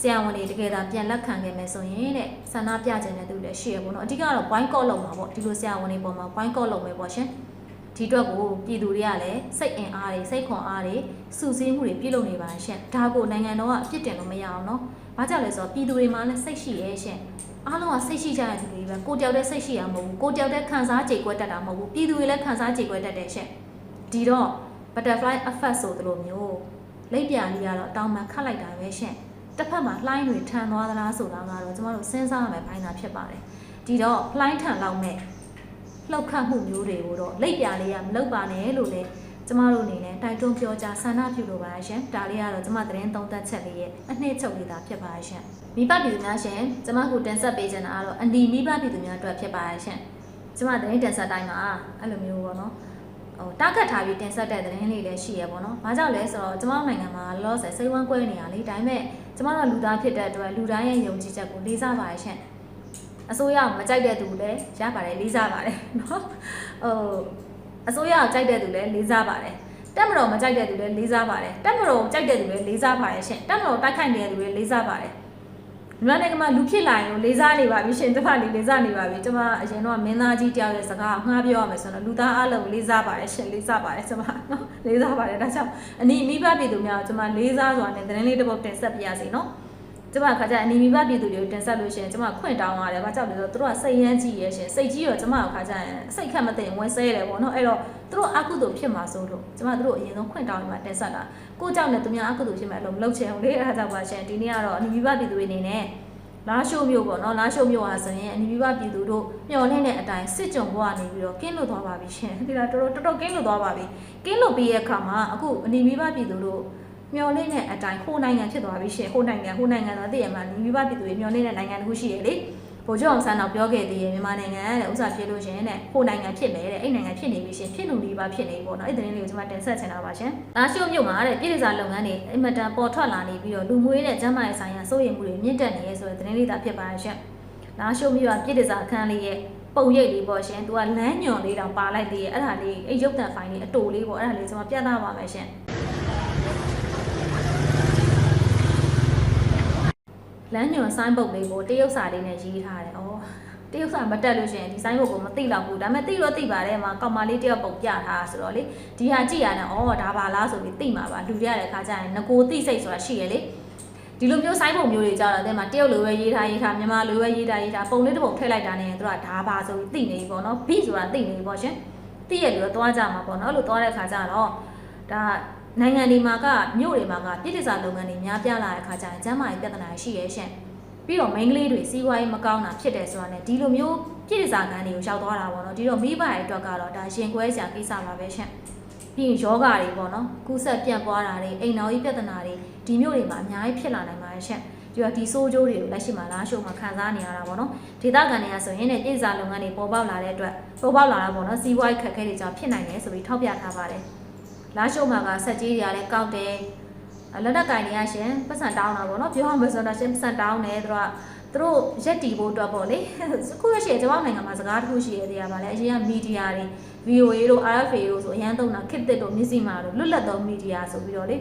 ဆရာဝန်တွေတကယ်ဒါပြန်လက်ခံခဲ့မယ်ဆိုရင်တဲ့ဆန္ဒပြခြင်းတဲ့သူတွေရှိရပေါ့နော်အဓိကတော့ boycott လုပ်မှာပေါ့ဒီလိုဆရာဝန်တွေပေါ်မှာ boycott လုပ်မယ်ပေါ့ရှင်ဒဒီအတွက်ကိုပြည်သူတွေကလည်းစိတ်အင်အားတွေစိတ်ခွန်အားတွေစုစည်းမှုတွေပြုလုပ်နေပါရှင့်ဒါကိုနိုင်ငံတော်ကအပြစ်တင်လို့မရအောင်နော်ဘာကြောင့်လဲဆိုတော့ပြည်သူတွေမှာလည်းစိတ်ရှိရဲ့ရှင့်အားလုံးကစိတ်ရှိကြတဲ့သူတွေပဲကိုတယောက်တည်းစိတ်ရှိရမဟုတ်ဘူးကိုတယောက်တည်းခံစားကြိတ်ကွက်တတ်တာမဟုတ်ဘူးပြည်သူတွေလည်းခံစားကြိတ်ကွက်တတ်တယ်ရှင့်ဒီတော့ butterfly effect ဆိုသလိုမျိုးလက်ပြလေးကတော့တောင်းမှခတ်လိုက်တာပဲရှင့် တစ်ဖက်မှာလှိုင်းတွေထန်သွားသလားဆိုတာကတော့ကျမတို့စဉ်းစားရမယ်ပိုင်းသာဖြစ်ပါတယ်ဒီတော့လှိုင်းထန်လောက်မဲ့လှုပ်ခတ်မှုမျိုးတွေကိုတော့လက်ပြလေးကမလုပ်ပါနဲ့လို့လည်းကျမတို့အနေနဲ့တိုက်တွန်းပြောကြားဆန္ဒပြုလိုပါရှင်ဒါလေးကတော့ကျမသတင်းသုံးသပ်ချက်လေးရဲ့အနှစ်ချုပ်လေးသာဖြစ်ပါရှင်မိဘပြည်သူများရှင်ကျမကိုတင်ဆက်ပေးချင်တာကတော့အန်ဒီမိဘပြည်သူများအတွက်ဖြစ်ပါရှင်ကျမသတင်းတင်ဆက်တိုင်းမှာအဲ့လိုမျိုးပေါ့နော် ဟိုတားခတ်ထားပြီးတင်ဆက်တဲ့သတင်းလေးလည်းရှိရပေါ့နော်။ဘာကြောင့်လဲဆိုတော့ကျမတို့နိုင်ငံမှာလောဆယ်စိတ်ဝမ်းကွဲနေရလေဒါပေမဲ့ကျမတို့ကလူသားဖြစ်တဲ့အတွက်လူတိုင်းရဲ့ယုံကြည်ချက်ကိုလေးစားပါရှင်။အစိုးရကိုမကြိုက်တဲ့သူလည်းရပါတယ်လေးစားပါတယ်နော်ဟိုအစိုးရကိုကြိုက်တဲ့သူလည်းလေးစားပါတယ်တက်မတော်မကြိုက်တဲ့သူလည်းလေးစားပါတယ်တက်မတော်ကိုကြိုက်တဲ့သူလည်းလေးစားပါတယ်ရှင်တက်မတော်တိုက်ခိုက်နေတဲ့သူလည်းလေးစားပါတယ် မြန်မာနိုင်ငံမှာလူဖြစ်လာရင်ကိုလေးစားနေပါပြီရှင်တစ်ဖက်လေးလေးစားနေပါပြီကျွန်မအရင်တော့မင်းသားကြီးတယောက်ရဲ့စကားငှားပြောရမယ်ဆိုတော့လူသားအလုံးလေးစားပါတယ်ရှင်လေးစားပါတယ်ကျွန်မနော်လေးစားပါတယ်ဒါကြောင့်အနီးမိဘပြည်သူများကိုကျွန်မလေးစားစွာနဲ့သတင်းလေးတစ်ပုဒ်တင်ဆက်ပြရစီနော် ကျမခါကျအနီမိဘပြည်သူတွေကိုတင်ဆက်လို့ရှိရင်ကျမခွင့်တောင်းရတယ်။ဘာကြောင့်လဲဆိုတော့သူတို့ကစိတ်ရမ်းကြီးရဲ့ရှင်စိတ်ကြီးရောကျမခါကျရင်စိတ်ခက်မသိရင်ဝင်ဆဲရတယ်ပေါ့နော်။အဲ့တော့သူတို့အကုသို့ဖြစ်မှာဆိုလို့ကျမတို့အရင်ဆုံးခွင့်တောင်းပြီးမှတင်ဆက်တာ။ကိုကြောင့်လည်းသူများအကုသို့ဖြစ်မယ်လို့မလုပ်ချင်ဘူးလေ။အဲ့ဒါကြောင့်ပါရှင်ဒီနေ့ကတော့အနီမိဘပြည်သူတွေအနေနဲ့လာရှိုးမျိုးပေါ့နော်လာရှိုးမျိုးဟာဆိုရင်အနီမိဘပြည်သူတို့မျှော်လင့်တဲ့အတိုင်းစစ်ကြုံဘဝနေပြီးတော့ကင်းလွတ်သွားပါပြီရှင်။ဒီလားတော်တော်တော်တော်ကင်းလွတ်သွားပါပြီ။ကင်းလွတ်ပြီးရဲ့အခါမှာအခုအနီမိဘပြည်သူတို့ မျော်လင့်တဲ့အတိုင်းဟိုနိုင်ငံဖြစ်သွားပြီရှင်ဟိုနိုင်ငံဟိုနိုင်ငံတော့သိရမှာမိဘပြည်သူတွေမျော်လင့်တဲ့နိုင်ငံတစ်ခုရှိရလေဗိုလ်ချုပ်အောင်ဆန်းတော့ပြောခဲ့သေးတယ်မြန်မာနိုင်ငံတဲ့ဥစ္စာဖြစ်လို့ရှင်တဲ့ဟိုနိုင်ငံဖြစ်မယ်တဲ့အဲ့နိုင်ငံဖြစ်နေပြီရှင်ဖြစ်လို့ဒီပါဖြစ်နေပေါ့နော်အဲ့ဒီသတင်းလေးကိုကျွန်မတင်ဆက်ချင်တာပါရှင်လာရှိုးမြို့မှာတဲ့ပြည်စာလုပ်ငန်းတွေအင်မတန်ပေါ်ထွက်လာနေပြီးတော့လူမှုရေးနဲ့ကျန်းမာရေးဆိုင်ရာစိုးရိမ်မှုတွေမြင့်တက်နေရဲဆိုတဲ့သတင်းလေးသာဖြစ်ပါရှင်လာရှိုးမြို့ကပြည်စာအခန်းလေးရဲ့ပုံရိပ်လေးပေါ့ရှင်သူကလမ်းညွန်လေးတောင်ပါလိုက်သေးရဲ့အဲ့ဒါလေးအဲ့ရုပ်တံဖိုင်လေးအတူလေးပေါ့အဲ့ဒါလေးကျွန်မပြသပါမယ်ရှင် လမ်းညွန်ဆိုင်းဘုတ်လေးကိုတရုတ်စာလေးနဲ့ရေးထားတယ်။အော်တရုတ်စာမတက်လို့ရှိရင်ဒီဆိုင်းဘုတ်ကိုမသိတော့ဘူး။ဒါပေမဲ့သိတော့သိပါတယ်မှာကောင်မလေးတယောက်ပုံပြထားဆိုတော့လေဒီဟာကြည့်ရတယ်။အော်ဒါပါလားဆိုပြီးသိမှာပါ။လူရတဲ့ခါကျရင်ငကိုသိစိတ်ဆိုတာရှိရလေ။ဒီလိုမျိုးဆိုင်းဘုတ်မျိုးတွေကြောက်တော့တဲ့မှာတရုတ်လိုပဲရေးထားရေးထားမြန်မာလိုပဲရေးထားရေးထားပုံလေးတစ်ပုံထည့်လိုက်တာနဲ့သူကဒါပါဆိုပြီးသိနေပြီပေါ့နော်။ B ဆိုတာသိနေပြီပေါ့ရှင်။သိရလို့သွားကြမှာပေါ့နော်။အဲ့လိုသွားတဲ့ခါကျတော့ဒါ နိုင်ငံတွေမှာကမြို့တွေမှာကပြည်ထစာလုပ်ငန်းတွေများပြားလာတဲ့အခါကျရင်ကျန်းမာရေးပြဿနာရှိရဲ့ရှင့်ပြီးတော့မိန်းကလေးတွေစီးပွားရေးမကောင်းတာဖြစ်တယ်ဆိုတာနဲ့ဒီလိုမျိုးပြည်ထစာကန်းတွေကိုရောက်သွားတာပေါ့နော်ဒီတော့မိဘတွေအတွက်ကတော့ဒါရှင်ခွဲစရာကိစ္စပါပဲရှင့်ပြီးရင်ယောဂတွေပေါ့နော်ကူးဆက်ပြန့်ပွားတာတွေအိမ်တော်ကြီးပြဿနာတွေဒီမျိုးတွေမှာအများကြီးဖြစ်လာနိုင်ပါတယ်ရှင့်ဒီတော့ဒီဆိုးကျိုးတွေကိုလက်ရှိမှာလားရှုံမှာခံစားနေရတာပေါ့နော်ဒေသခံတွေကဆိုရင်လည်းပြည်စာလုပ်ငန်းတွေပေါ်ပေါက်လာတဲ့အတွက်ပေါ်ပေါက်လာတာပေါ့နော်စီးပွားရေးခက်ခဲတွေကြောင့်ဖြစ်နိုင်တယ်ဆိုပြီးထောက်ပြထားပါတယ် လာရှုံမှာကဆက်ကြီးတွေကလည်းကောက်တယ်လက်နက်ကင်တွေကရှင်ပတ်စံတောင်းတာပေါ့နော်ပြောရမယ်ဆိုတော့ရှင်ပတ်စံတောင်းတယ်သူကသူတို့ရက်တီဖို့အတွက်ပေါ့လေခုရရှိကျွန်မနိုင်ငံမှာစကားတစ်ခုရှိရသေးတာပါလေအရင်ကမီဒီယာတွေ VOA တို့ RFA တို့ဆိုအရန်သုံးတာခစ်တစ်တို့မြစီမာတို့လွတ်လပ်သောမီဒီယာဆိုပြီးတော့လေ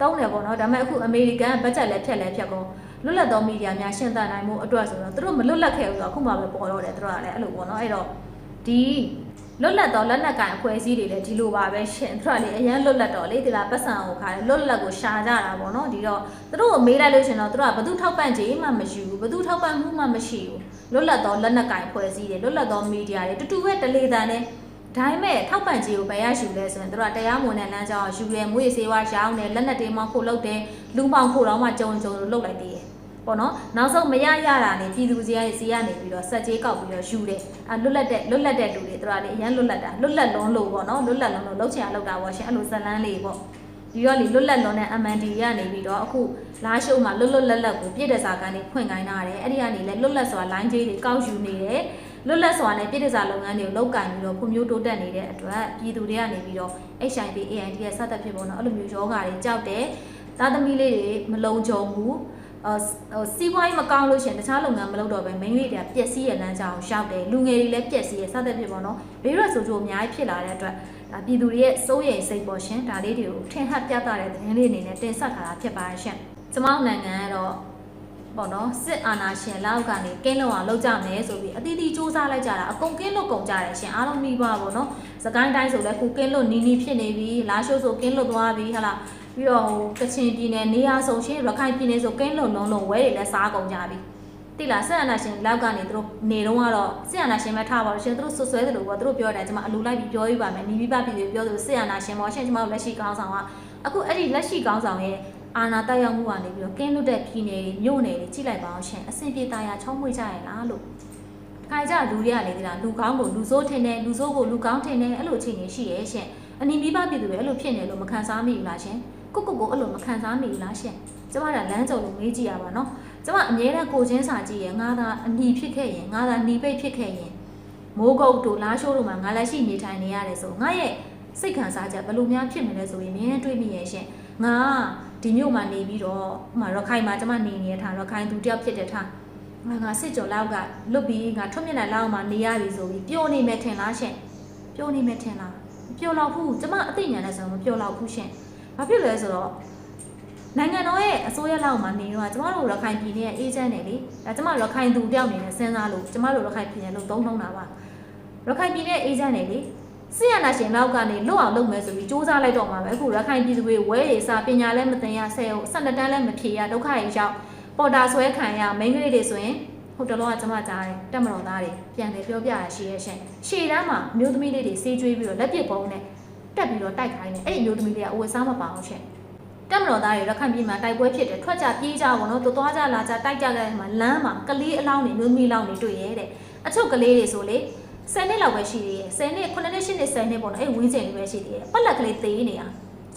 တုံးတယ်ပေါ့နော်ဒါပေမဲ့အခုအမေရိကန်ဘတ်ဂျက်လည်းဖြတ်လည်းဖြတ်ကုန်လွတ်လပ်သောမီဒီယာများရှင်းသနိုင်မှုအတွက်ဆိုတော့သူတို့မလွတ်လပ်ခဲ့ဘူးဆိုတော့အခုမှပဲပေါ်တော့တယ်သူတို့ကလည်းအဲ့လိုပေါ့နော်အဲ့တော့ဒီ လွတ်လပ်သောလက်နက်ကင်အဖွဲ့အစည်းတွေလည်းဒီလိုပါပဲရှင်သူတို့ကလေအရန်လွတ်လပ်တော့လေဒီလားပတ်စံကိုခါတယ်လွတ်လပ်ကိုရှာကြတာပေါ့နော်ဒီတော့သူတို့ကိုမေးလိုက်လို့ရှင်တော့သူတို့ကဘသူထောက်ပံ့ခြင်းမှမရှိဘူးဘသူထောက်ပံ့မှုမှမရှိဘူးလွတ်လပ်သောလက်နက်ကင်အဖွဲ့အစည်းတွေလွတ်လပ်သောမီဒီယာတွေတူတူပဲတလေတန်နဲ့ဒါပေမဲ့ထောက်ပံ့ခြင်းကိုဘယ်ရရှိလဲဆိုရင်တို့ကတရားမဝင်တဲ့လမ်းကြောင်းယူရဲမွေးစေဝါရောင်းတယ်လက်နက်တွေမှခုတ်လုပ်တယ်လူပေါင်းခုတော့မှကြုံကြုံလို့လုပ်လိုက်သေးတယ် ပေါ့နော်နောက်ဆုံးမရရတာနေပြည်သူစီရစီရနေပြီးတော့စက်ကြီးကောက်ပြီးတော့ယူတယ်အဲလွတ်လပ်တဲ့လွတ်လပ်တဲ့လူတွေတို့ကလေအရန်လွတ်လပ်တာလွတ်လပ်လုံးလို့ပေါ့နော်လွတ်လပ်လုံးလို့လှုပ်ချင်အောင်လုပ်တာပေါ့ရှင်အဲ့လိုဇလန်းလေးပေါ့ဒီတော့လေလွတ်လပ်လုံးနဲ့ MND ရနေပြီးတော့အခုလာရှုံမှာလွတ်လွတ်လပ်လပ်ကိုပြည့်တဲ့စာကန်းတွေဖွင့်ခိုင်းတာတယ်အဲ့ဒီကနေလေလွတ်လပ်စွာ line ကြီးတွေကောက်ယူနေတယ်လွတ်လပ်စွာနဲ့ပြည်ထစာလုပ်ငန်းတွေကိုလောက်ကင်ပြီးတော့ဖွံ့ဖြိုးတိုးတက်နေတဲ့အတွက်ပြည်သူတွေကနေပြီးတော့ HIV AIDS ရဲ့စသဖြင့်ပေါ့နော်အဲ့လိုမျိုးယောဂါတွေကြောက်တယ်သားသမီးလေးတွေမလုံခြုံဘူးအော် ဟိုစီးပွားရေးမကောင်းလို့ရှရင်တခြားလုပ်ငန်းမလုပ်တော့ပဲမိန်းကလေးတွေကပျက်စီးရလမ်းကြောင်းရှောက်တယ်လူငယ်တွေလည်းပျက်စီးရစသဖြင့်ပေါ့နော်ဘေးရွက်ဆိုကြိုအများကြီးဖြစ်လာတဲ့အတွက်ဒါပြည်သူတွေရဲ့စိုးရိမ်စိတ်ပေါ်ရှင်ဒါလေးတွေကိုထင်ဟပ်ပြသတဲ့သတင်းလေးအနေနဲ့တင်ဆက်ထားတာဖြစ်ပါရဲ့ရှင်ကျမတို့နိုင်ငံကတော့ပေါ့နော်စစ်အာဏာရှင်လောက်ကနေကင်းလုံအောင်လုပ်ကြမယ်ဆိုပြီးအသီးသီးစူးစမ်းလိုက်ကြတာအကုန်ကင်းလွတ်ကုန်ကြတယ်ရှင်အားလုံးမိပါပေါ့နော်စကိုင်းတိုင်းဆိုလဲခုကင်းလွတ်နီးနီးဖြစ်နေပြီလာရှိုးဆိုကင်းလွတ်သွားပြီဟဟလား ပြီးတော့ဟိုကချင်ပြည်နယ်နေရာဆိုရှင်ရခိုင်ပြည်နယ်ဆိုကင်းလွတ်လုံးလုံးဝဲတွေလည်းစားကုန်ကြပြီတိလားဆက်အာဏာရှင်လောက်ကနေသူတို့နေတော့ကတော့ဆက်အာဏာရှင်ပဲထားပါလို့ရှင်သူတို့ဆွဆွဲတယ်လို့ပေါ့သူတို့ပြောတယ်ကျွန်မအလူလိုက်ပြီးပြောပြပါမယ်နီးပြီးပါပြည်ပြီးပြောသူဆက်အာဏာရှင်ပေါ့ရှင်ကျွန်မတို့လက်ရှိကောင်းဆောင်ကအခုအဲ့ဒီလက်ရှိကောင်းဆောင်ရဲ့အာဏာတက်ရောက်မှုကနေပြီးတော့ကင်းလွတ်တဲ့ပြည်နယ်တွေမြို့နယ်တွေကြည့်လိုက်ပါအောင်ရှင်အဆင်ပြေသားရချောင်းမွေ့ကြရလားလို့ခိုင်ကြလူတွေကလေဒီလားလူကောင်းကိုလူဆိုးထင်တယ်လူဆိုးကိုလူကောင်းထင်တယ်အဲ့လိုအခြေအနေရှိရဲ့ရှင်အနီးပြီးပါပြည်သူတွေအဲ့လိုဖြစ်နေလို့မခံစားမိဘူးလားရှင် ကိုကိုကိုအဲ့လိုမခံစားမိဘူးလားရှင်ကျမကလမ်းကြုံလို့မေးကြည့်ရပါတော့ကျမအမြဲတမ်းကိုချင်းစာကြည့်ရင်ငါသာအနီဖြစ်ခဲ့ရင်ငါသာနီပိတ်ဖြစ်ခဲ့ရင်မိုးကုတ်တို့လားရှိုးတို့မှာငါလည်းရှိနေထိုင်နေရတယ်ဆိုငါရဲ့စိတ်ခံစားချက်ဘယ်လိုများဖြစ်မလဲဆိုရင်မြင်းတွေးမိရဲ့ရှင်ငါဒီမြို့မှာနေပြီးတော့ဟိုမှာရခိုင်မှာကျမနေနေတဲ့ထားရခိုင်သူတယောက်ဖြစ်တဲ့ထားငါငါစစ်ကြော်လောက်ကလွတ်ပြီးငါထွတ်မြက်လိုက်လောက်မှနေရပြီဆိုပြီးပျော်နေမယ်ထင်လားရှင်ပျော်နေမယ်ထင်လားမပျော်တော့ဘူးကျမအသိဉာဏ်နဲ့ဆိုတော့မပျော်တော့ဘူးရှင် ဘာဖြစ်လဲဆိုတော့နိုင်ငံတော်ရဲ့အစိုးရလောက်မှာနေတော့ကျမတို့ရခိုင်ပြည်နယ်ရဲ့အေဂျင့်တွေလေဒါကျမရခိုင်သူတယောက်အနေနဲ့စဉ်းစားလို့ကျမတို့ရခိုင်ပြည်နယ်လို့သုံးနှုံးတာပါရခိုင်ပြည်နယ်အေဂျင့်တွေလေဆီယနာရှင်လောက်ကနေလွတ်အောင်လုပ်မယ်ဆိုပြီးစူးစမ်းလိုက်တော့မှာပဲအခုရခိုင်ပြည်သူတွေဝဲရစာပညာလည်းမသင်ရဆဲဟုတ်12တန်းလည်းမဖြေရဒုက္ခတွေရောက်ပေါ်တာဆွဲခံရမိန်းကလေးတွေဆိုရင်ဟိုတလောကကျမကြားတယ်တက်မတော်သားတွေပြန်တယ်ပြောပြရရှိရဲ့ရှင်ရှေ့တန်းမှာမျိုးသမီးလေးတွေစေးကျွေးပြီးတော့လက်ပစ်ပုံးနဲ့ တက်ပြီးတော့တိုက်ခိုင်းတယ်အဲ့ဒီမျိုးသမီးလေးကအဝတ်စားမပါအောင်ရှင်တက်မတော်သားတွေရခိုင်ပြည်မှာတိုက်ပွဲဖြစ်တယ်ထွက်ကြပြေးကြပါတော့သူသွားကြလာကြတိုက်ကြတဲ့မှာလမ်းမှာကလေးအလောင်းတွေမျိုးသမီးလောင်းတွေတွေ့ရဲတဲ့အချုပ်ကလေးတွေဆိုလေ10နှစ်လောက်ပဲရှိသေးတယ်10နှစ်9နှစ်10နှစ်10နှစ်ပေါ့နော်အဲ့ဝင်းကျင်လေးပဲရှိသေးတယ်ပတ်လက်ကလေးသေးနေတာ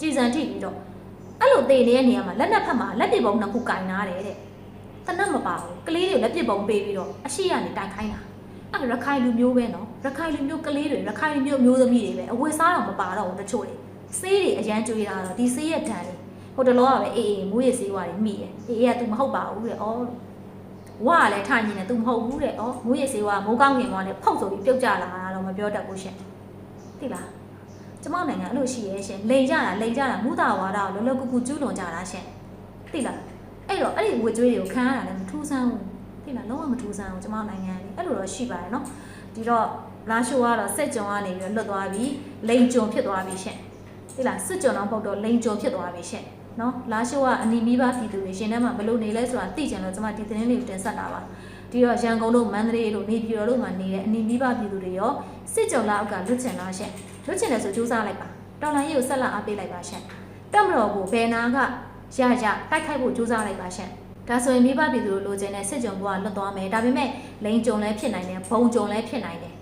ကြည်စံထိပြီးတော့အဲ့လိုသေးနေတဲ့နေရာမှာလက်နက်ဖက်မှာလက်ပစ်ပုံးနှစ်ခုကင်နာတယ်တဲ့တနတ်မပါဘူးကလေးတွေလက်ပစ်ပုံးပေးပြီးတော့အရှိကနေတိုင်ခိုင်းတာ အဲ့ရခိုင်လူမျိုးပဲနော်ရခိုင်လူမျိုးကလေးတွေရခိုင်လူမျိုးမျိုးသမီးတွေပဲအဝတ်စားတော့မပါတော့ဘူးတချို့တွေဆေးတွေအရန်ကြွေးတာတော့ဒီဆေးရဲ့ဓာတ်တွေဟိုတလောကပဲအေးအေးမွေးရဆေးဝါးတွေမိတယ်အေးအေးက तू မဟုတ်ပါဘူးတဲ့ဩဝါကလည်းထိုင်နေတယ် तू မဟုတ်ဘူးတဲ့ဩမွေးရဆေးဝါးမိုးကောင်းခင်မောင်းနဲ့ဖောက်ဆိုပြီးပြုတ်ကြလာတာတော့မပြောတတ်ဘူးရှင်သိလားကျမနိုင်ငံအဲ့လိုရှိရဲ့ရှင်လိန်ကြတာလိန်ကြတာမူတာဝါဒကိုလောလောကူကူကျူးလွန်ကြတာရှင်သိလားအဲ့တော့အဲ့ဒီဝေကျွေးတွေကိုခံရတာလည်းမထူးဆန်းဘူး သိလားလုံးဝမထူးဆန်းဘူးကျမနိုင်ငံလေအဲ့လိုတော့ရှိပါတယ်နော်ဒီတော့လာရှိုးကတော့စက်ကြုံကနေပြီးလွတ်သွားပြီလိန်ကြုံဖြစ်သွားပြီရှင်သိလားစစ်ကြုံတော့ပုတ်တော့လိန်ကြုံဖြစ်သွားပြီရှင်နော်လာရှိုးကအနီမိဘပြည်သူတွေရှင်ထဲမှာဘလို့နေလဲဆိုတာသိကြလို့ကျမဒီသတင်းလေးကိုတင်ဆက်တာပါဒီတော့ရန်ကုန်တို့မန္တလေးတို့နေပြည်တော်တို့မှာနေတဲ့အနီမိဘပြည်သူတွေရောစစ်ကြုံလာအောက်ကလွတ်ချင်လားရှင်လွတ်ချင်တယ်ဆိုစူးစမ်းလိုက်ပါတော်လိုင်းရေးကိုဆက်လက်အားပေးလိုက်ပါရှင်တက်မတော်ကိုဘယ်နာကရရတိုက်ခိုက်ဖို့စူးစမ်းလိုက်ပါရှင် ဒါဆိုရင်မိဘပြည်သူတို့လိုချင်တဲ့စစ်ကြုံဘဝလွတ်သွားမယ်ဒါပေမဲ့လိန်ကြုံလည်းဖြစ်နိုင်တယ်ဘုံကြုံလည်းဖြစ်နိုင်တယ်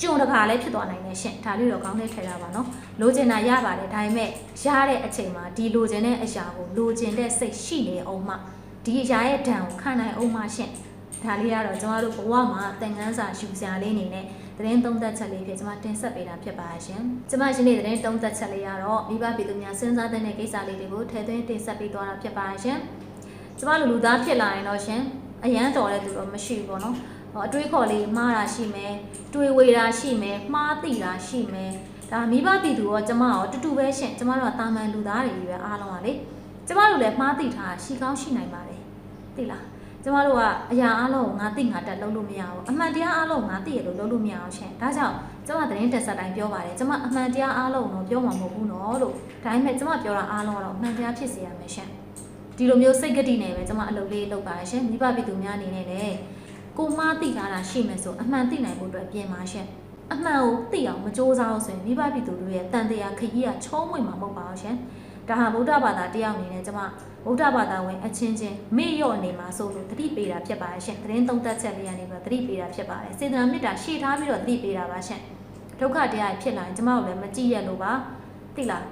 ကြုံတကာလည်းဖြစ်သွားနိုင်တယ်ရှင်ဒါလေးတော့ကောင်းတဲ့ထည့်တာပါနော်လိုချင်တာရပါတယ်ဒါပေမဲ့ရတဲ့အချိန်မှာဒီလိုချင်တဲ့အရာကိုလိုချင်တဲ့စိတ်ရှိနေအောင်မှဒီအရာရဲ့ဒဏ်ကိုခံနိုင်အောင်မှရှင်ဒါလေးကတော့ကျမတို့ဘဝမှာသင်ခန်းစာယူစရာလေးအနေနဲ့သတင်းသုံးသပ်ချက်လေးဖြစ်ကျွန်မတင်ဆက်ပေးတာဖြစ်ပါရှင်။ကျွန်မရှင်နေ့သတင်းသုံးသပ်ချက်လေးကတော့မိဘပြည်သူများစဉ်းစားတဲ့ကိစ္စလေးတွေကိုထည့်သွင်းတင်ဆက်ပေးသွားတာဖြစ်ပါရှင်။ ကျွန်မလူလူသားဖြစ်လာရင်တော့ရှင်အရန်တော်တဲ့သူတော့မရှိဘူးပေါ့နော်။ဟောအတွေးခေါ်လေးမှားတာရှိမယ်။တွေးဝေတာရှိမယ်။မှားသိတာရှိမယ်။ဒါမိဘပြည်သူရောကျမရောတူတူပဲရှင်။ကျမတို့ကတာမန်လူသားတွေကြီးပဲအားလုံးကလေ။ကျမတို့လည်းမှားသိတာရှိကောင်းရှိနိုင်ပါတယ်။သိလား။ကျမတို့ကအရာအလုံးကိုငါသိငါတက်လုပ်လို့မရဘူးအမှန်တရားအလုံးကိုငါသိရလို့လုပ်လို့မရအောင်ရှင်ဒါကြောင့်ကျမသတင်းတက်ဆက်တိုင်းပြောပါတယ်ကျမအမှန်တရားအလုံးတော့ပြောမှာမဟုတ်ဘူးနော်လို့ဒါပေမဲ့ကျမပြောတာအလုံးတော့အမှန်တရားဖြစ်စေရမယ်ရှင် ဒီလိုမျိုးစိတ်ကတိနဲ့ပဲကျမအလုပ်လေးလုပ်ပါရှင်မိဘပြည်သူများအနေနဲ့လည်းကိုမားသိထားတာရှိမယ်ဆိုအမှန်သိနိုင်ဖို့အတွက်ပြင်ပါရှင်အမှန်ကိုသိအောင်မစ조사အောင်ဆိုရင်မိဘပြည်သူတို့ရဲ့တန်တရားခကြီးကချုံးမွေမှာမဟုတ်ပါဘူးရှင်ဒါဟာဗုဒ္ဓဘာသာတရားအနေနဲ့ကျမဗုဒ္ဓဘာသာဝင်အချင်းချင်းမေ့လျော့နေမှာဆိုလို့တတိပေးတာဖြစ်ပါတယ်ရှင်သတင်းသုံးသပ်ချက်လေးကနေပြီးတတိပေးတာဖြစ်ပါတယ်စေတနာမေတ္တာရှေ့ထားပြီးတော့တတိပေးတာပါရှင်ဒုက္ခတရားဖြစ်လာရင်ကျမတို့လည်းမကြည့်ရလို့ပါသိလား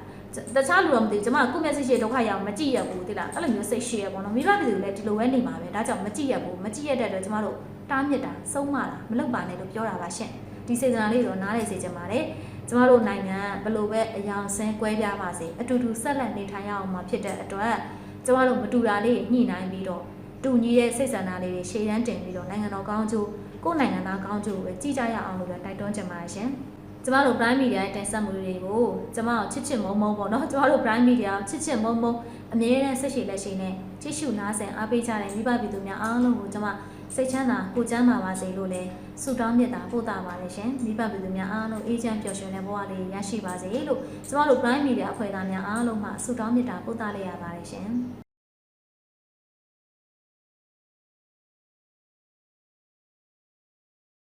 တခြားလူတော့မသိဘူးကျမကကိုယ့်မျက်စိရှိဒုက္ခရအောင်မကြည့်ရဘူးသိလားအဲ့လိုမျိုးစိတ်ရှိရပေါ့နော်မိဘပြည်သူလည်းဒီလိုပဲနေမှာပဲဒါကြောင့်မကြည့်ရဘူးမကြည့်ရတဲ့အတွက်ကျမတို့တားမြစ်တာဆုံးမတာမလုပ်ပါနဲ့လို့ပြောတာပါရှင်ဒီစေတနာလေးတော့နားလည်စေချင်ပါတယ်ကျမတို့နိုင်ငံဘလို့ပဲအယောင်ဆင်းကွဲပြားပါစေအတူတူဆက်လက်နေထိုင်ရအောင်မှာဖြစ်တဲ့အတွက်ကျမတို့မတူတာလေးညှိနှိုင်းပြီးတော့တူညီတဲ့စိတ်ဆန္ဒလေးတွေရှေ့တန်းတင်ပြီးတော့နိုင်ငံတော်ကောင်းကျိုးကိုယ်နိုင်ငံသားကောင်းကျိုးကိုပဲကြည်ကြရအောင်လို့ပဲတိုက်တွန်းချင်ပါတယ်ရှင် ကျမတို့ Prime Media ရဲ့တင်ဆက်မှုတွေကိုကျမတို့ချစ်ချစ်မုံမုံပေါ့နော်ကျမတို့ Prime Media ကိုချစ်ချစ်မုံမုံအမြဲတမ်းဆက်ရှိလက်ရှိနဲ့ကြည့်ရှုနားဆင်အားပေးကြတဲ့မိဘပြည်သူများအားလုံးကိုကျမစိတ်ချမ်းသာကိုယ်ချမ်းသာပါစေလို့လည်းဆုတောင်းမြတ်တာပို့တာပါတယ်ရှင်မိဘပြည်သူများအားလုံးအေးချမ်းပျော်ရွှင်တဲ့ဘဝလေးရရှိပါစေလို့ကျမတို့ Prime Media အဖွဲ့သားများအားလုံးမှဆုတောင်းမြတ်တာပို့တာလိုက်ရပါတယ်ရှင်